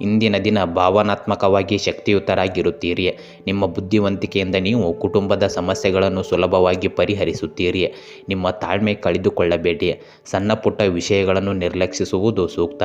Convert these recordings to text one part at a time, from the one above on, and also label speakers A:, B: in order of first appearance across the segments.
A: ಇಂದಿನ ದಿನ ಭಾವನಾತ್ಮಕವಾಗಿ ಶಕ್ತಿಯುತರಾಗಿರುತ್ತೀರಿ. ನಿಮ್ಮ ಬುದ್ಧಿವಂತಿಕೆಯಿಂದ ನೀವು ಕುಟುಂಬದ ಸಮಸ್ಯೆಗಳನ್ನು ಸುಲಭವಾಗಿ ಪರಿಹರಿಸುತ್ತೀರಿ. ನಿಮ್ಮ ತಾಳ್ಮೆ ಕಳೆದುಕೊಳ್ಳಬೇಡಿ. ಸಣ್ಣ ಪುಟ್ಟ ವಿಷಯಗಳನ್ನು ನಿರ್ಲಕ್ಷಿಸುವುದು ಸೂಕ್ತ.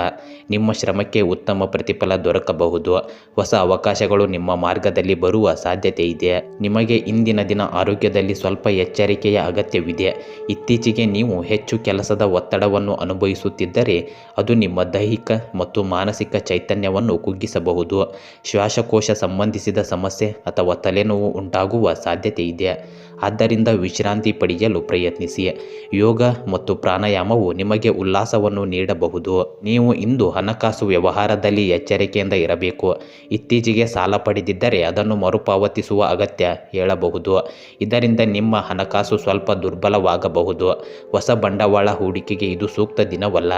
A: ನಿಮ್ಮ ಶ್ರಮಕ್ಕೆ ಉತ್ತಮ ಪ್ರತಿಫಲ ದೊರಕಬಹುದು. ಹೊಸ ಅವಕಾಶಗಳು ನಿಮ್ಮ ಮಾರ್ಗದಲ್ಲಿ ಬರುವ ಸಾಧ್ಯತೆ ಇದೆ. ನಿಮಗೆ ಇಂದಿನ ದಿನ ಆರೋಗ್ಯದಲ್ಲಿ ಸ್ವಲ್ಪ ಎಚ್ಚರಿಕೆಯ ಅಗತ್ಯವಿದೆ. ಇತ್ತೀಚೆಗೆ ನೀವು ಹೆಚ್ಚು ಕೆಲಸದ ಒತ್ತಡವನ್ನು ಅನುಭವಿಸುತ್ತಿದ್ದರೆ ಅದು ನಿಮ್ಮ ದೈಹಿಕ ಮತ್ತು ಮಾನಸಿಕ ಚೈತನ್ಯವನ್ನು ಕುಗ್ಗಿಸಬಹುದು. ಶ್ವಾಸಕೋಶ ಸಂಬಂಧಿಸಿದ ಸಮಸ್ಯೆ ಅಥವಾ ತಲೆನೋವು ಉಂಟಾಗುವ ಸಾಧ್ಯತೆ ಇದೆ ಆದ್ದರಿಂದ ವಿಶ್ರಾಂತಿ ಪಡೆಯಲು ಪ್ರಯತ್ನಿಸಿ. ಯೋಗ ಮತ್ತು ಪ್ರಾಣಾಯಾಮವು ನಿಮಗೆ ಉಲ್ಲಾಸವನ್ನು ನೀಡಬಹುದು. ನೀವು ಇಂದು ಹಣಕಾಸು ವ್ಯವಹಾರದಲ್ಲಿ ಎಚ್ಚರಿಕೆಯಿಂದ ಇರಬೇಕು. ಇತ್ತೀಚೆಗೆ ಸಾಲ ಪಡೆದಿದ್ದರೆ ಅದನ್ನು ಮರುಪಾವತಿಸುವ ಅಗತ್ಯ ಹೇಳಬಹುದು. ಇದರಿಂದ ನಿಮ್ಮ ಹಣಕಾಸು ಸ್ವಲ್ಪ ದುರ್ಬಲವಾಗಬಹುದು. ಹೊಸ ಬಂಡವಾಳ ಹೂಡಿಕೆಗೆ ಇದು ಸೂಕ್ತ ದಿನವಲ್ಲ.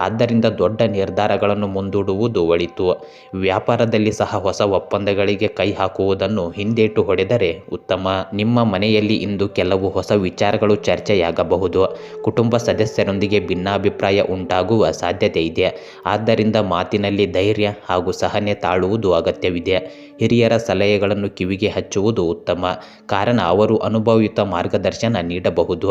A: ಆದ್ದರಿಂದ ದೊಡ್ಡ ನಿರ್ಧಾರಗಳನ್ನು ಮುಂದೂಡುವುದು ಒಳಿತು. ವ್ಯಾಪಾರದಲ್ಲಿ ಸಹ ಹೊಸ ಒಪ್ಪಂದಗಳಿಗೆ ಕೈ ಹಾಕುವುದನ್ನು ಹಿಂದೇಟು ಹೊಡೆದರೆ ಉತ್ತಮ. ನಿಮ್ಮ ಮನೆಯಲ್ಲಿ ಇಂದು ಕೆಲವು ಹೊಸ ವಿಚಾರಗಳು ಚರ್ಚೆಯಾಗಬಹುದು. ಕುಟುಂಬ ಸದಸ್ಯರೊಂದಿಗೆ ಭಿನ್ನಾಭಿಪ್ರಾಯ ಉಂಟಾಗುವ ಸಾಧ್ಯತೆ ಇದೆ. ಆದ್ದರಿಂದ ಮಾತಿನಲ್ಲಿ ಧೈರ್ಯ ಹಾಗೂ ಸಹನೆ ತಾಳುವುದು ಅಗತ್ಯವಿದೆ. ಹಿರಿಯರ ಸಲಹೆಗಳನ್ನು ಕಿವಿಗೆ ಹಚ್ಚುವುದು ಉತ್ತಮ. ಕಾರಣ ಅವರು ಅನುಭವಯುತ ಮಾರ್ಗದರ್ಶನ ನೀಡಬಹುದು.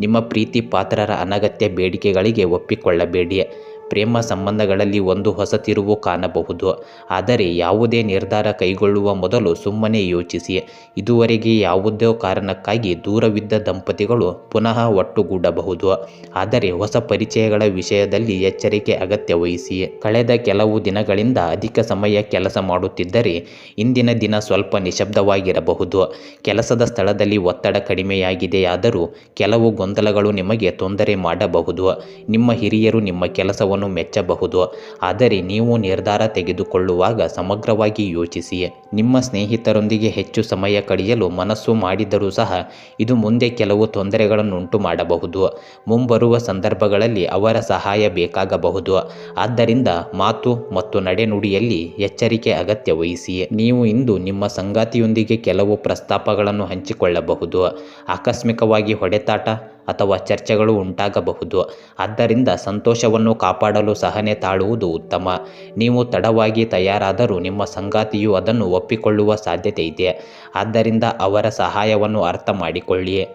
A: ನಿಮ್ಮ ಪ್ರೀತಿ ಪಾತ್ರರ ಅನಗತ್ಯ ಬೇಡಿಕೆಗಳಿಗೆ ಒಪ್ಪಿಕೊಳ್ಳಬೇಡಿ. ಪ್ರೇಮ ಸಂಬಂಧಗಳಲ್ಲಿ ಒಂದು ಹೊಸ ತಿರುವು ಕಾಣಬಹುದು. ಆದರೆ ಯಾವುದೇ ನಿರ್ಧಾರ ಕೈಗೊಳ್ಳುವ ಮೊದಲು ಸುಮ್ಮನೆ ಯೋಚಿಸಿ. ಇದುವರೆಗೆ ಯಾವುದೋ ಕಾರಣಕ್ಕಾಗಿ ದೂರವಿದ್ದ ದಂಪತಿಗಳು ಪುನಃ ಒಟ್ಟುಗೂಡಬಹುದು. ಆದರೆ ಹೊಸ ಪರಿಚಯಗಳ ವಿಷಯದಲ್ಲಿ ಎಚ್ಚರಿಕೆ ಅಗತ್ಯ ವಹಿಸಿ. ಕಳೆದ ಕೆಲವು ದಿನಗಳಿಂದ ಅಧಿಕ ಸಮಯ ಕೆಲಸ ಮಾಡುತ್ತಿದ್ದರೆ ಇಂದಿನ ದಿನ ಸ್ವಲ್ಪ ನಿಶಬ್ದವಾಗಿರಬಹುದು ಕೆಲಸದ ಸ್ಥಳದಲ್ಲಿ ಒತ್ತಡ ಕಡಿಮೆಯಾಗಿದೆಯಾದರೂ ಕೆಲವು ಗೊಂದಲಗಳು ನಿಮಗೆ ತೊಂದರೆ ಮಾಡಬಹುದು. ನಿಮ್ಮ ಹಿರಿಯರು ನಿಮ್ಮ ಕೆಲಸವನ್ನು ಮೆಚ್ಚಬಹುದು. ಆದರೆ ನೀವು ನಿರ್ಧಾರ ತೆಗೆದುಕೊಳ್ಳುವಾಗ ಸಮಗ್ರವಾಗಿ ಯೋಚಿಸಿ. ನಿಮ್ಮ ಸ್ನೇಹಿತರೊಂದಿಗೆ ಹೆಚ್ಚು ಸಮಯ ಕಳೆಯಲು ಮನಸ್ಸು ಮಾಡಿದರೂ ಸಹ ಇದು ಮುಂದೆ ಕೆಲವು ತೊಂದರೆಗಳನ್ನುಂಟು ಮಾಡಬಹುದು. ಮುಂಬರುವ ಸಂದರ್ಭಗಳಲ್ಲಿ ಅವರ ಸಹಾಯ ಬೇಕಾಗಬಹುದು. ಆದ್ದರಿಂದ ಮಾತು ಮತ್ತು ನಡೆನುಡಿಯಲ್ಲಿ ಎಚ್ಚರಿಕೆ ಅಗತ್ಯ ವಹಿಸಿ. ನೀವು ಇಂದು ನಿಮ್ಮ ಸಂಗಾತಿಯೊಂದಿಗೆ ಕೆಲವು ಪ್ರಸ್ತಾಪಗಳನ್ನು ಹಂಚಿಕೊಳ್ಳಬಹುದು. ಆಕಸ್ಮಿಕವಾಗಿ ಹೊಡೆತಾಟ ಅಥವಾ ಚರ್ಚೆಗಳು ಉಂಟಾಗಬಹುದು. ಆದ್ದರಿಂದ ಸಂತೋಷವನ್ನು ಕಾಪಾಡಲು ಸಹನೆ ತಾಳುವುದು ಉತ್ತಮ. ನೀವು ತಡವಾಗಿ ತಯಾರಾದರೂ ನಿಮ್ಮ ಸಂಗಾತಿಯು ಅದನ್ನು ಒಪ್ಪಿಕೊಳ್ಳುವ ಸಾಧ್ಯತೆ ಇದೆ. ಆದ್ದರಿಂದ ಅವರ ಸಹಾಯವನ್ನು ಅರ್ಥ ಮಾಡಿಕೊಳ್ಳಿ.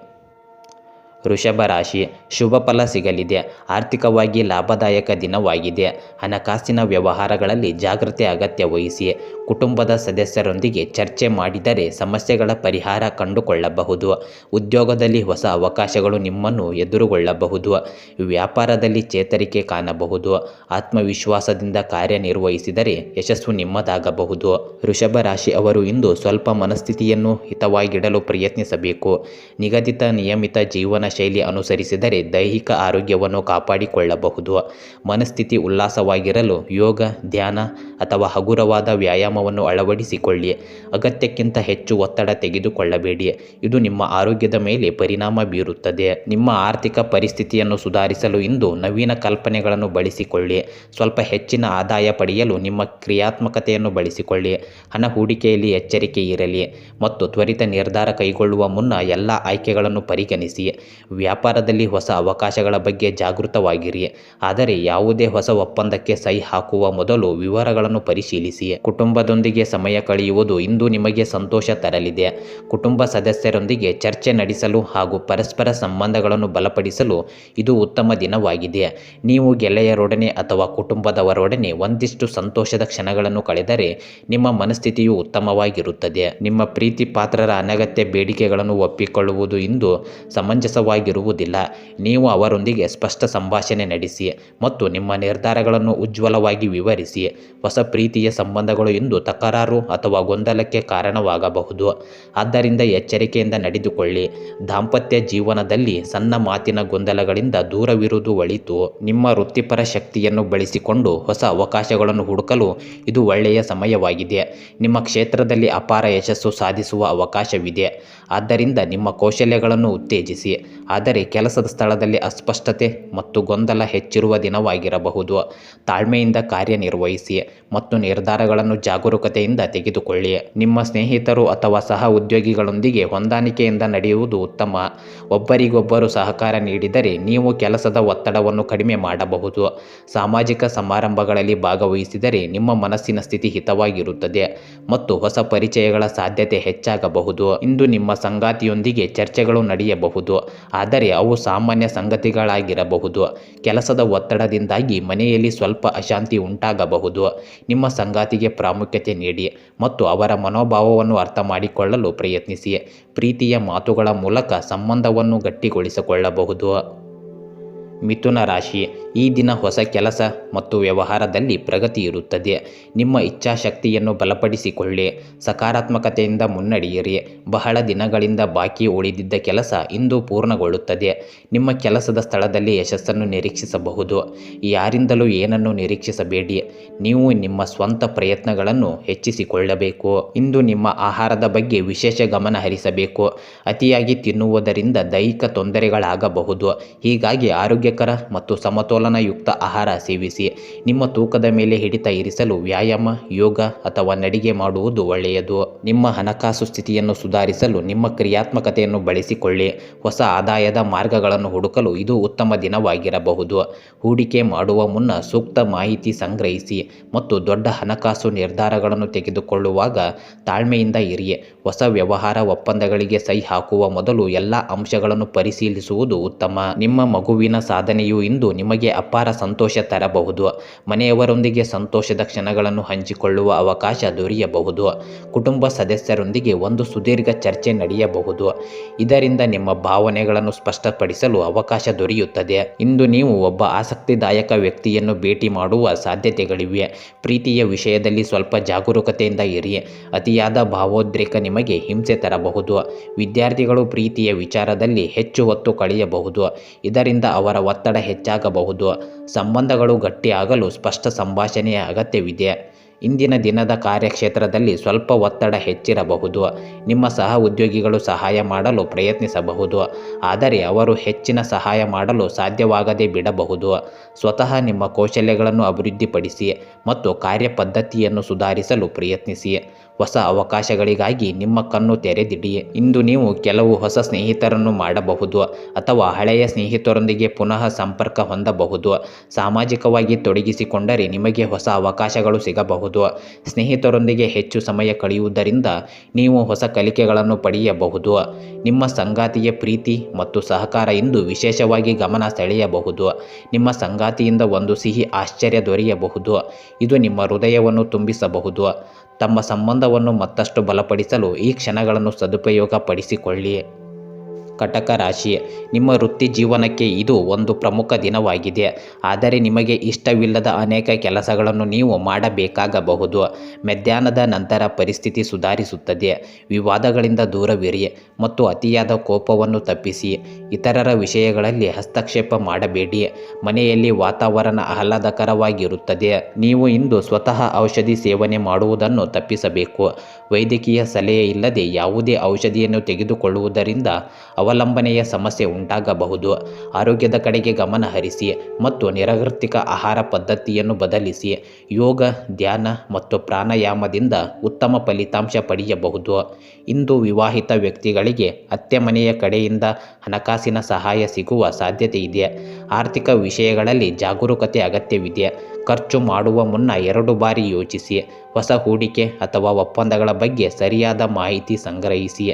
A: ವೃಷಭ ರಾಶಿ, ಶುಭ ಫಲ ಸಿಗಲಿದೆ. ಆರ್ಥಿಕವಾಗಿ ಲಾಭದಾಯಕ ದಿನವಾಗಿದೆ. ಹಣಕಾಸಿನ ವ್ಯವಹಾರಗಳಲ್ಲಿ ಜಾಗ್ರತೆ ಅಗತ್ಯ ವಹಿಸಿ. ಕುಟುಂಬದ ಸದಸ್ಯರೊಂದಿಗೆ ಚರ್ಚೆ ಮಾಡಿದರೆ ಸಮಸ್ಯೆಗಳ ಪರಿಹಾರ ಕಂಡುಕೊಳ್ಳಬಹುದು. ಉದ್ಯೋಗದಲ್ಲಿ ಹೊಸ ಅವಕಾಶಗಳು ನಿಮ್ಮನ್ನು ಎದುರುಗೊಳ್ಳಬಹುದು. ವ್ಯಾಪಾರದಲ್ಲಿ ಚೇತರಿಕೆ ಕಾಣಬಹುದು. ಆತ್ಮವಿಶ್ವಾಸದಿಂದ ಕಾರ್ಯನಿರ್ವಹಿಸಿದರೆ ಯಶಸ್ಸು ನಿಮ್ಮದಾಗಬಹುದು. ಋಷಭ ರಾಶಿ ಅವರು ಇಂದು ಸ್ವಲ್ಪ ಮನಸ್ಥಿತಿಯನ್ನು ಹಿತವಾಗಿಡಲು ಪ್ರಯತ್ನಿಸಬೇಕು. ನಿಗದಿತ ನಿಯಮಿತ ಜೀವನ ಶೈಲಿ ಅನುಸರಿಸಿದರೆ ದೈಹಿಕ ಆರೋಗ್ಯವನ್ನು ಕಾಪಾಡಿಕೊಳ್ಳಬಹುದು. ಮನಸ್ಥಿತಿ ಉಲ್ಲಾಸವಾಗಿರಲು ಯೋಗ, ಧ್ಯಾನ ಅಥವಾ ಹಗುರವಾದ ವ್ಯಾಯಾಮವನ್ನು ಅಳವಡಿಸಿಕೊಳ್ಳಿ. ಅಗತ್ಯಕ್ಕಿಂತ ಹೆಚ್ಚು ಒತ್ತಡ ತೆಗೆದುಕೊಳ್ಳಬೇಡಿ. ಇದು ನಿಮ್ಮ ಆರೋಗ್ಯದ ಮೇಲೆ ಪರಿಣಾಮ ಬೀರುತ್ತದೆ. ನಿಮ್ಮ ಆರ್ಥಿಕ ಪರಿಸ್ಥಿತಿಯನ್ನು ಸುಧಾರಿಸಲು ಇಂದು ನವೀನ ಕಲ್ಪನೆಗಳನ್ನು ಬಳಸಿಕೊಳ್ಳಿ. ಸ್ವಲ್ಪ ಹೆಚ್ಚಿನ ಆದಾಯ ಪಡೆಯಲು ನಿಮ್ಮ ಕ್ರಿಯಾತ್ಮಕತೆಯನ್ನು ಬಳಸಿಕೊಳ್ಳಿ. ಹಣ ಹೂಡಿಕೆಯಲ್ಲಿ ಎಚ್ಚರಿಕೆ ಇರಲಿ ಮತ್ತು ತ್ವರಿತ ನಿರ್ಧಾರ ಕೈಗೊಳ್ಳುವ ಮುನ್ನ ಎಲ್ಲ ಆಯ್ಕೆಗಳನ್ನು ಪರಿಗಣಿಸಿ. ವ್ಯಾಪಾರದಲ್ಲಿ ಹೊಸ ಅವಕಾಶಗಳ ಬಗ್ಗೆ ಜಾಗೃತವಾಗಿರಿ. ಆದರೆ ಯಾವುದೇ ಹೊಸ ಒಪ್ಪಂದಕ್ಕೆ ಸಹಿ ಹಾಕುವ ಮೊದಲು ವಿವರಗಳನ್ನು ಪರಿಶೀಲಿಸಿ. ಕುಟುಂಬದೊಂದಿಗೆ ಸಮಯ ಕಳೆಯುವುದು ಇಂದು ನಿಮಗೆ ಸಂತೋಷ ತರಲಿದೆ. ಕುಟುಂಬ ಸದಸ್ಯರೊಂದಿಗೆ ಚರ್ಚೆ ನಡೆಸಲು ಹಾಗೂ ಪರಸ್ಪರ ಸಂಬಂಧಗಳನ್ನು ಬಲಪಡಿಸಲು ಇದು ಉತ್ತಮ ದಿನವಾಗಿದೆ. ನೀವು ಗೆಳೆಯರೊಡನೆ ಅಥವಾ ಕುಟುಂಬದವರೊಡನೆ ಒಂದಿಷ್ಟು ಸಂತೋಷದ ಕ್ಷಣಗಳನ್ನು ಕಳೆದರೆ ನಿಮ್ಮ ಮನಸ್ಥಿತಿಯು ಉತ್ತಮವಾಗಿರುತ್ತದೆ. ನಿಮ್ಮ ಪ್ರೀತಿ ಪಾತ್ರರ ಅನಗತ್ಯ ಬೇಡಿಕೆಗಳನ್ನು ಒಪ್ಪಿಕೊಳ್ಳುವುದು ಇಂದು ಸಮಂಜಸವಾಗಿರುವುದಿಲ್ಲ. ನೀವು ಅವರೊಂದಿಗೆ ಸ್ಪಷ್ಟ ಸಂಭಾಷಣೆ ನಡೆಸಿ ಮತ್ತು ನಿಮ್ಮ ನಿರ್ಧಾರಗಳನ್ನು ಉಜ್ವಲವಾಗಿ ವಿವರಿಸಿ. ಹೊಸ ಪ್ರೀತಿಯ ಸಂಬಂಧಗಳು ಇಂದು ಎಂದು ತಕರಾರು ಅಥವಾ ಗೊಂದಲಕ್ಕೆ ಕಾರಣವಾಗಬಹುದು. ಆದ್ದರಿಂದ ಎಚ್ಚರಿಕೆಯಿಂದ ನಡೆದುಕೊಳ್ಳಿ. ದಾಂಪತ್ಯ ಜೀವನದಲ್ಲಿ ಸಣ್ಣ ಮಾತಿನ ಗೊಂದಲಗಳಿಂದ ದೂರವಿರುವುದು ಒಳಿತು. ನಿಮ್ಮ ವೃತ್ತಿಪರ ಶಕ್ತಿಯನ್ನು ಬಳಸಿಕೊಂಡು ಹೊಸ ಅವಕಾಶಗಳನ್ನು ಹುಡುಕಲು ಇದು ಒಳ್ಳೆಯ ಸಮಯವಾಗಿದೆ. ನಿಮ್ಮ ಕ್ಷೇತ್ರದಲ್ಲಿ ಅಪಾರ ಯಶಸ್ಸು ಸಾಧಿಸುವ ಅವಕಾಶವಿದೆ. ಆದ್ದರಿಂದ ನಿಮ್ಮ ಕೌಶಲ್ಯಗಳನ್ನು ಉತ್ತೇಜಿಸಿ. ಆದರೆ ಕೆಲಸದ ಸ್ಥಳದಲ್ಲಿ ಅಸ್ಪಷ್ಟತೆ ಮತ್ತು ಗೊಂದಲ ಹೆಚ್ಚಿರುವ ದಿನವಾಗಿರಬಹುದು. ತಾಳ್ಮೆಯಿಂದ ಕಾರ್ಯನಿರ್ವಹಿಸಿ ಮತ್ತು ನಿರ್ಧಾರಗಳನ್ನು ಜಾಗರೂಕತೆಯಿಂದ ತೆಗೆದುಕೊಳ್ಳಿ. ನಿಮ್ಮ ಸ್ನೇಹಿತರು ಅಥವಾ ಸಹ ಉದ್ಯೋಗಿಗಳೊಂದಿಗೆ ಹೊಂದಾಣಿಕೆಯಿಂದ ನಡೆಯುವುದು ಉತ್ತಮ. ಒಬ್ಬರಿಗೊಬ್ಬರು ಸಹಕಾರ ನೀಡಿದರೆ ನೀವು ಕೆಲಸದ ಒತ್ತಡವನ್ನು ಕಡಿಮೆ ಮಾಡಬಹುದು. ಸಾಮಾಜಿಕ ಸಮಾರಂಭಗಳಲ್ಲಿ ಭಾಗವಹಿಸಿದರೆ ನಿಮ್ಮ ಮನಸ್ಸಿನ ಸ್ಥಿತಿ ಹಿತವಾಗಿರುತ್ತದೆ ಮತ್ತು ಹೊಸ ಪರಿಚಯಗಳ ಸಾಧ್ಯತೆ ಹೆಚ್ಚಾಗಬಹುದು. ಇಂದು ನಿಮ್ಮ ಸಂಗಾತಿಯೊಂದಿಗೆ ಚರ್ಚೆಗಳು ನಡೆಯಬಹುದು, ಆದರೆ ಅವು ಸಾಮಾನ್ಯ ಸಂಗತಿಗಳಾಗಿರಬಹುದು. ಕೆಲಸದ ಒತ್ತಡದಿಂದಾಗಿ ಮನೆಯಲ್ಲಿ ಸ್ವಲ್ಪ ಅಶಾಂತಿ ಉಂಟಾಗಬಹುದು. ನಿಮ್ಮ ಸಂಗಾತಿಗೆ ಪ್ರಾಮುಖ್ಯತೆ ನೀಡಿ ಮತ್ತು ಅವರ ಮನೋಭಾವವನ್ನು ಅರ್ಥ ಮಾಡಿಕೊಳ್ಳಲು ಪ್ರಯತ್ನಿಸಿ. ಪ್ರೀತಿಯ ಮಾತುಗಳ ಮೂಲಕ ಸಂಬಂಧವನ್ನು ಗಟ್ಟಿಗೊಳಿಸಿಕೊಳ್ಳಬಹುದು. ಮಿಥುನ ರಾಶಿ. ಈ ದಿನ ಹೊಸ ಕೆಲಸ ಮತ್ತು ವ್ಯವಹಾರದಲ್ಲಿ ಪ್ರಗತಿ ಇರುತ್ತದೆ. ನಿಮ್ಮ ಇಚ್ಛಾಶಕ್ತಿಯನ್ನು ಬಲಪಡಿಸಿಕೊಳ್ಳಿ. ಸಕಾರಾತ್ಮಕತೆಯಿಂದ ಮುನ್ನಡೆಯಿರಿ. ಬಹಳ ದಿನಗಳಿಂದ ಬಾಕಿ ಉಳಿದಿದ್ದ ಕೆಲಸ ಇಂದು ಪೂರ್ಣಗೊಳ್ಳುತ್ತದೆ. ನಿಮ್ಮ ಕೆಲಸದ ಸ್ಥಳದಲ್ಲಿ ಯಶಸ್ಸನ್ನು ನಿರೀಕ್ಷಿಸಬಹುದು. ಯಾರಿಂದಲೂ ಏನನ್ನು ನಿರೀಕ್ಷಿಸಬೇಡಿ. ನೀವು ನಿಮ್ಮ ಸ್ವಂತ ಪ್ರಯತ್ನಗಳನ್ನು ಹೆಚ್ಚಿಸಿಕೊಳ್ಳಬೇಕು. ಇಂದು ನಿಮ್ಮ ಆಹಾರದ ಬಗ್ಗೆ ವಿಶೇಷ ಗಮನ ಹರಿಸಬೇಕು. ಅತಿಯಾಗಿ ತಿನ್ನುವುದರಿಂದ ದೈಹಿಕ ತೊಂದರೆಗಳಾಗಬಹುದು. ಹೀಗಾಗಿ ಆರೋಗ್ಯಕರ ಮತ್ತು ಸಮತೋಲನಯುಕ್ತ ಆಹಾರ ಸೇವಿಸಿ ನಿಮ್ಮ ತೂಕದ ಮೇಲೆ ಹಿಡಿತ ಇರಿಸಲು ವ್ಯಾಯಾಮ, ಯೋಗ ಅಥವಾ ನಡಿಗೆ ಮಾಡುವುದು ಒಳ್ಳೆಯದು. ನಿಮ್ಮ ಹಣಕಾಸು ಸ್ಥಿತಿಯನ್ನು ಸುಧಾರಿಸಲು ನಿಮ್ಮ ಕ್ರಿಯಾತ್ಮಕತೆಯನ್ನು ಬಳಸಿಕೊಳ್ಳಿ. ಹೊಸ ಆದಾಯದ ಮಾರ್ಗಗಳನ್ನು ಹುಡುಕಲು ಇದು ಉತ್ತಮ ದಿನವಾಗಿರಬಹುದು. ಹೂಡಿಕೆ ಮಾಡುವ ಮುನ್ನ ಸೂಕ್ತ ಮಾಹಿತಿ ಸಂಗ್ರಹಿಸಿ ಮತ್ತು ದೊಡ್ಡ ಹಣಕಾಸು ನಿರ್ಧಾರಗಳನ್ನು ತೆಗೆದುಕೊಳ್ಳುವಾಗ ತಾಳ್ಮೆಯಿಂದ ಇರಿ. ಹೊಸ ವ್ಯವಹಾರ ಒಪ್ಪಂದಗಳಿಗೆ ಸಹಿ ಹಾಕುವ ಮೊದಲು ಎಲ್ಲ ಅಂಶಗಳನ್ನು ಪರಿಶೀಲಿಸುವುದು ಉತ್ತಮ. ನಿಮ್ಮ ಮಗುವಿನ ಸಾಧನೆಯು ಇಂದು ನಿಮಗೆ ಅಪಾರ ಸಂತೋಷ ತರಬಹುದು. ಮನೆಯವರೊಂದಿಗೆ ಸಂತೋಷದ ಕ್ಷಣಗಳನ್ನು ಹಂಚಿಕೊಳ್ಳುವ ಅವಕಾಶ ದೊರೆಯಬಹುದು. ಕುಟುಂಬ ಸದಸ್ಯರೊಂದಿಗೆ ಒಂದು ಸುದೀರ್ಘ ಚರ್ಚೆ ನಡೆಯಬಹುದು. ಇದರಿಂದ ನಿಮ್ಮ ಭಾವನೆಗಳನ್ನು ಸ್ಪಷ್ಟಪಡಿಸಲು ಅವಕಾಶ ದೊರೆಯುತ್ತದೆ. ಇಂದು ನೀವು ಒಬ್ಬ ಆಸಕ್ತಿದಾಯಕ ವ್ಯಕ್ತಿಯನ್ನು ಭೇಟಿ ಮಾಡುವ ಸಾಧ್ಯತೆಗಳಿವೆ. ಪ್ರೀತಿಯ ವಿಷಯದಲ್ಲಿ ಸ್ವಲ್ಪ ಜಾಗರೂಕತೆಯಿಂದ ಇರಿ. ಅತಿಯಾದ ಭಾವೋದ್ರೇಕ ನಿಮಗೆ ಹಿಂಸೆ ತರಬಹುದು. ವಿದ್ಯಾರ್ಥಿಗಳು ಪ್ರೀತಿಯ ವಿಚಾರದಲ್ಲಿ ಹೆಚ್ಚು ಹೊತ್ತು ಕಳೆಯಬಹುದು. ಇದರಿಂದ ಅವರ ಒತ್ತಡ ಹೆಚ್ಚಾಗಬಹುದು. ಸಂಬಂಧಗಳು ಗಟ್ಟಿಯಾಗಲು ಸ್ಪಷ್ಟ ಸಂಭಾಷಣೆಯ ಅಗತ್ಯವಿದೆ. ಇಂದಿನ ದಿನದ ಕಾರ್ಯಕ್ಷೇತ್ರದಲ್ಲಿ ಸ್ವಲ್ಪ ಒತ್ತಡ ಹೆಚ್ಚಿರಬಹುದು. ನಿಮ್ಮ ಸಹ ಉದ್ಯೋಗಿಗಳು ಸಹಾಯ ಮಾಡಲು ಪ್ರಯತ್ನಿಸಬಹುದು. ಆದರೆ ಅವರು ಹೆಚ್ಚಿನ ಸಹಾಯ ಮಾಡಲು ಸಾಧ್ಯವಾಗದೆ ಬಿಡಬಹುದು. ಸ್ವತಃ ನಿಮ್ಮ ಕೌಶಲ್ಯಗಳನ್ನು ಅಭಿವೃದ್ಧಿಪಡಿಸಿ ಮತ್ತು ಕಾರ್ಯಪದ್ಧತಿಯನ್ನು ಸುಧಾರಿಸಲು ಪ್ರಯತ್ನಿಸಿ. ಹೊಸ ಅವಕಾಶಗಳಿಗಾಗಿ ನಿಮ್ಮ ಕಣ್ಣು ತೆರೆದಿಡಿ. ಇಂದು ನೀವು ಕೆಲವು ಹೊಸ ಸ್ನೇಹಿತರನ್ನು ಮಾಡಬಹುದು ಅಥವಾ ಹಳೆಯ ಸ್ನೇಹಿತರೊಂದಿಗೆ ಪುನಃ ಸಂಪರ್ಕ ಹೊಂದಬಹುದು. ಸಾಮಾಜಿಕವಾಗಿ ತೊಡಗಿಸಿಕೊಂಡರೆ ನಿಮಗೆ ಹೊಸ ಅವಕಾಶಗಳು ಸಿಗಬಹುದು. ಸ್ನೇಹಿತರೊಂದಿಗೆ ಹೆಚ್ಚು ಸಮಯ ಕಳೆಯುವುದರಿಂದ ನೀವು ಹೊಸ ಕಲಿಕೆಗಳನ್ನು ಪಡೆಯಬಹುದು. ನಿಮ್ಮ ಸಂಗಾತಿಯ ಪ್ರೀತಿ ಮತ್ತು ಸಹಕಾರ ಇಂದು ವಿಶೇಷವಾಗಿ ಗಮನ ಸೆಳೆಯಬಹುದು. ನಿಮ್ಮ ಸಂಗಾತಿಯಿಂದ ಒಂದು ಸಿಹಿ ಆಶ್ಚರ್ಯ ದೊರೆಯಬಹುದು. ಇದು ನಿಮ್ಮ ಹೃದಯವನ್ನು ತುಂಬಿಸಬಹುದು. ತಮ್ಮ ಸಂಬಂಧವನ್ನು ಮತ್ತಷ್ಟು ಬಲಪಡಿಸಲು ಈ ಕ್ಷಣಗಳನ್ನು ಸದುಪಯೋಗ ಪಡಿಸಿಕೊಳ್ಳಿ ಕಟಕ ರಾಶಿ. ನಿಮ್ಮ ವೃತ್ತಿ ಜೀವನಕ್ಕೆ ಇದು ಒಂದು ಪ್ರಮುಖ ದಿನವಾಗಿದೆ. ಆದರೆ ನಿಮಗೆ ಇಷ್ಟವಿಲ್ಲದ ಅನೇಕ ಕೆಲಸಗಳನ್ನು ನೀವು ಮಾಡಬೇಕಾಗಬಹುದು. ಮಧ್ಯಾಹ್ನದ ನಂತರ ಪರಿಸ್ಥಿತಿ ಸುಧಾರಿಸುತ್ತದೆ. ವಿವಾದಗಳಿಂದ ದೂರವಿರಿ ಮತ್ತು ಅತಿಯಾದ ಕೋಪವನ್ನು ತಪ್ಪಿಸಿ. ಇತರರ ವಿಷಯಗಳಲ್ಲಿ ಹಸ್ತಕ್ಷೇಪ ಮಾಡಬೇಡಿ. ಮನೆಯಲ್ಲಿ ವಾತಾವರಣ ಆಹ್ಲಾದಕರವಾಗಿರುತ್ತದೆ. ನೀವು ಇಂದು ಸ್ವತಃ ಔಷಧಿ ಸೇವನೆ ಮಾಡುವುದನ್ನು ತಪ್ಪಿಸಬೇಕು. ವೈದ್ಯಕೀಯ ಸಲಹೆ ಇಲ್ಲದೆ ಯಾವುದೇ ಔಷಧಿಯನ್ನು ತೆಗೆದುಕೊಳ್ಳುವುದರಿಂದ ಅವಲಂಬನೆಯ ಸಮಸ್ಯೆ ಉಂಟಾಗಬಹುದು. ಆರೋಗ್ಯದ ಕಡೆಗೆ ಗಮನ ಹರಿಸಿ ಮತ್ತು ನಿರಗೃತಿಕ ಆಹಾರ ಪದ್ಧತಿಯನ್ನು ಬದಲಿಸಿ ಯೋಗ, ಧ್ಯಾನ ಮತ್ತು ಪ್ರಾಣಾಯಾಮದಿಂದ ಉತ್ತಮ ಫಲಿತಾಂಶ ಪಡೆಯಬಹುದು. ಇಂದು ವಿವಾಹಿತ ವ್ಯಕ್ತಿಗಳಿಗೆ ಅತ್ತೆ ಮನೆಯ ಕಡೆಯಿಂದ ಹಣಕಾಸಿನ ಸಹಾಯ ಸಿಗುವ ಸಾಧ್ಯತೆ ಇದೆ. ಆರ್ಥಿಕ ವಿಷಯಗಳಲ್ಲಿ ಜಾಗರೂಕತೆ ಅಗತ್ಯವಿದೆ. ಖರ್ಚು ಮಾಡುವ ಮುನ್ನ ಎರಡು ಬಾರಿ ಯೋಚಿಸಿ. ಹೊಸ ಹೂಡಿಕೆ ಅಥವಾ ಒಪ್ಪಂದಗಳ ಬಗ್ಗೆ ಸರಿಯಾದ ಮಾಹಿತಿ ಸಂಗ್ರಹಿಸಿ.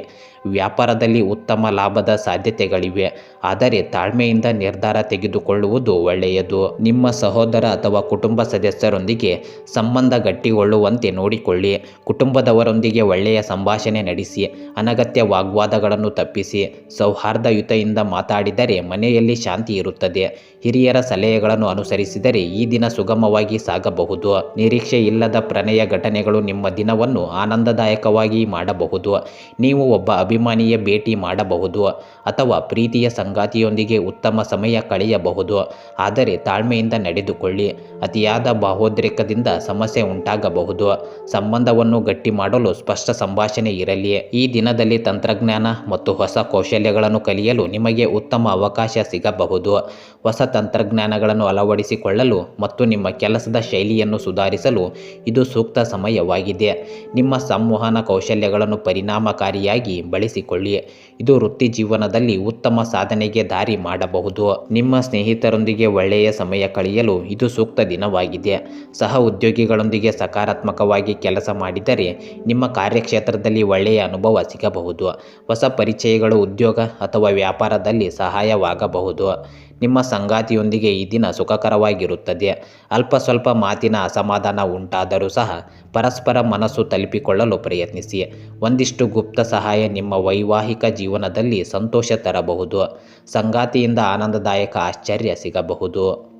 A: ವ್ಯಾಪಾರದಲ್ಲಿ ಉತ್ತಮ ಲಾಭದ ಸಾಧ್ಯತೆಗಳಿವೆ. ಆದರೆ ತಾಳ್ಮೆಯಿಂದ ನಿರ್ಧಾರ ತೆಗೆದುಕೊಳ್ಳುವುದು ಒಳ್ಳೆಯದು. ನಿಮ್ಮ ಸಹೋದರ ಅಥವಾ ಕುಟುಂಬ ಸದಸ್ಯರೊಂದಿಗೆ ಸಂಬಂಧ ಗಟ್ಟಿಗೊಳ್ಳುವಂತೆ ನೋಡಿಕೊಳ್ಳಿ. ಕುಟುಂಬದವರೊಂದಿಗೆ ಒಳ್ಳೆಯ ಸಂಭಾಷಣೆ ನಡೆಸಿ. ಅನಗತ್ಯ ವಾಗ್ವಾದಗಳನ್ನು ತಪ್ಪಿಸಿ. ಸೌಹಾರ್ದಯುತೆಯಿಂದ ಮಾತಾಡಿದರೆ ಮನೆಯಲ್ಲಿ ಶಾಂತಿ ಇರುತ್ತದೆ. ಹಿರಿಯರ ಸಲಹೆಗಳನ್ನು ಅನುಸರಿಸಿದರೆ ಈ ದಿನ ಸುಗಮ ಉತ್ತಮವಾಗಿ ಸಾಗಬಹುದು. ನಿರೀಕ್ಷೆ ಇಲ್ಲದ ಪ್ರಣಯ ಘಟನೆಗಳು ನಿಮ್ಮ ದಿನವನ್ನು ಆನಂದದಾಯಕವಾಗಿ ಮಾಡಬಹುದು. ನೀವು ಒಬ್ಬ ಅಭಿಮಾನಿಯ ಭೇಟಿ ಮಾಡಬಹುದು ಅಥವಾ ಪ್ರೀತಿಯ ಸಂಗಾತಿಯೊಂದಿಗೆ ಉತ್ತಮ ಸಮಯ ಕಳೆಯಬಹುದು. ಆದರೆ ತಾಳ್ಮೆಯಿಂದ ನಡೆದುಕೊಳ್ಳಿ. ಅತಿಯಾದ ಭಾವೋದ್ರೇಕದಿಂದ ಸಮಸ್ಯೆ ಉಂಟಾಗಬಹುದು. ಸಂಬಂಧವನ್ನು ಗಟ್ಟಿ ಮಾಡಲು ಸ್ಪಷ್ಟ ಸಂಭಾಷಣೆ ಇರಲಿ. ಈ ದಿನದಲ್ಲಿ ತಂತ್ರಜ್ಞಾನ ಮತ್ತು ಹೊಸ ಕೌಶಲ್ಯಗಳನ್ನು ಕಲಿಯಲು ನಿಮಗೆ ಉತ್ತಮ ಅವಕಾಶ ಸಿಗಬಹುದು. ಹೊಸ ತಂತ್ರಜ್ಞಾನಗಳನ್ನು ಅಳವಡಿಸಿಕೊಳ್ಳಲು ಮತ್ತು ನಿಮ್ಮ ಕೆಲಸದ ಶೈಲಿಯನ್ನು ಸುಧಾರಿಸಲು ಇದು ಸೂಕ್ತ ಸಮಯವಾಗಿದೆ. ನಿಮ್ಮ ಸಂವಹನ ಕೌಶಲ್ಯಗಳನ್ನು ಪರಿಣಾಮಕಾರಿಯಾಗಿ ಬಳಸಿಕೊಳ್ಳಿ. ಇದು ವೃತ್ತಿ ಜೀವನದಲ್ಲಿ ಉತ್ತಮ ಸಾಧನೆಗೆ ದಾರಿ ಮಾಡಬಹುದು. ನಿಮ್ಮ ಸ್ನೇಹಿತರೊಂದಿಗೆ ಒಳ್ಳೆಯ ಸಮಯ ಕಳೆಯಲು ಇದು ಸೂಕ್ತ ದಿನವಾಗಿದೆ. ಸಹ ಉದ್ಯೋಗಿಗಳೊಂದಿಗೆ ಸಕಾರಾತ್ಮಕವಾಗಿ ಕೆಲಸ ಮಾಡಿದರೆ ನಿಮ್ಮ ಕಾರ್ಯಕ್ಷೇತ್ರದಲ್ಲಿ ಒಳ್ಳೆಯ ಅನುಭವ ಸಿಗಬಹುದು. ಹೊಸ ಪರಿಚಯಗಳು ಉದ್ಯೋಗ ಅಥವಾ ವ್ಯಾಪಾರದಲ್ಲಿ ಸಹಾಯವಾಗಬಹುದು. ನಿಮ್ಮ ಸಂಗಾತಿಯೊಂದಿಗೆ ಈ ದಿನ ಸುಖಕರವಾಗಿರುತ್ತದೆ. ಅಲ್ಪ ಸ್ವಲ್ಪ ಮಾತಿನ ಅಸಮಾಧಾನ ಉಂಟಾದರೂ ಸಹ ಪರಸ್ಪರ ಮನಸ್ಸು ತಲುಪಿಕೊಳ್ಳಲು ಪ್ರಯತ್ನಿಸಿ. ಒಂದಿಷ್ಟು ಗುಪ್ತ ಸಹಾಯ ನಿಮ್ಮ ವೈವಾಹಿಕ ಜೀವನದಲ್ಲಿ ಸಂತೋಷ ತರಬಹುದು. ಸಂಗಾತಿಯಿಂದ ಆನಂದದಾಯಕ ಆಶ್ಚರ್ಯ ಸಿಗಬಹುದು.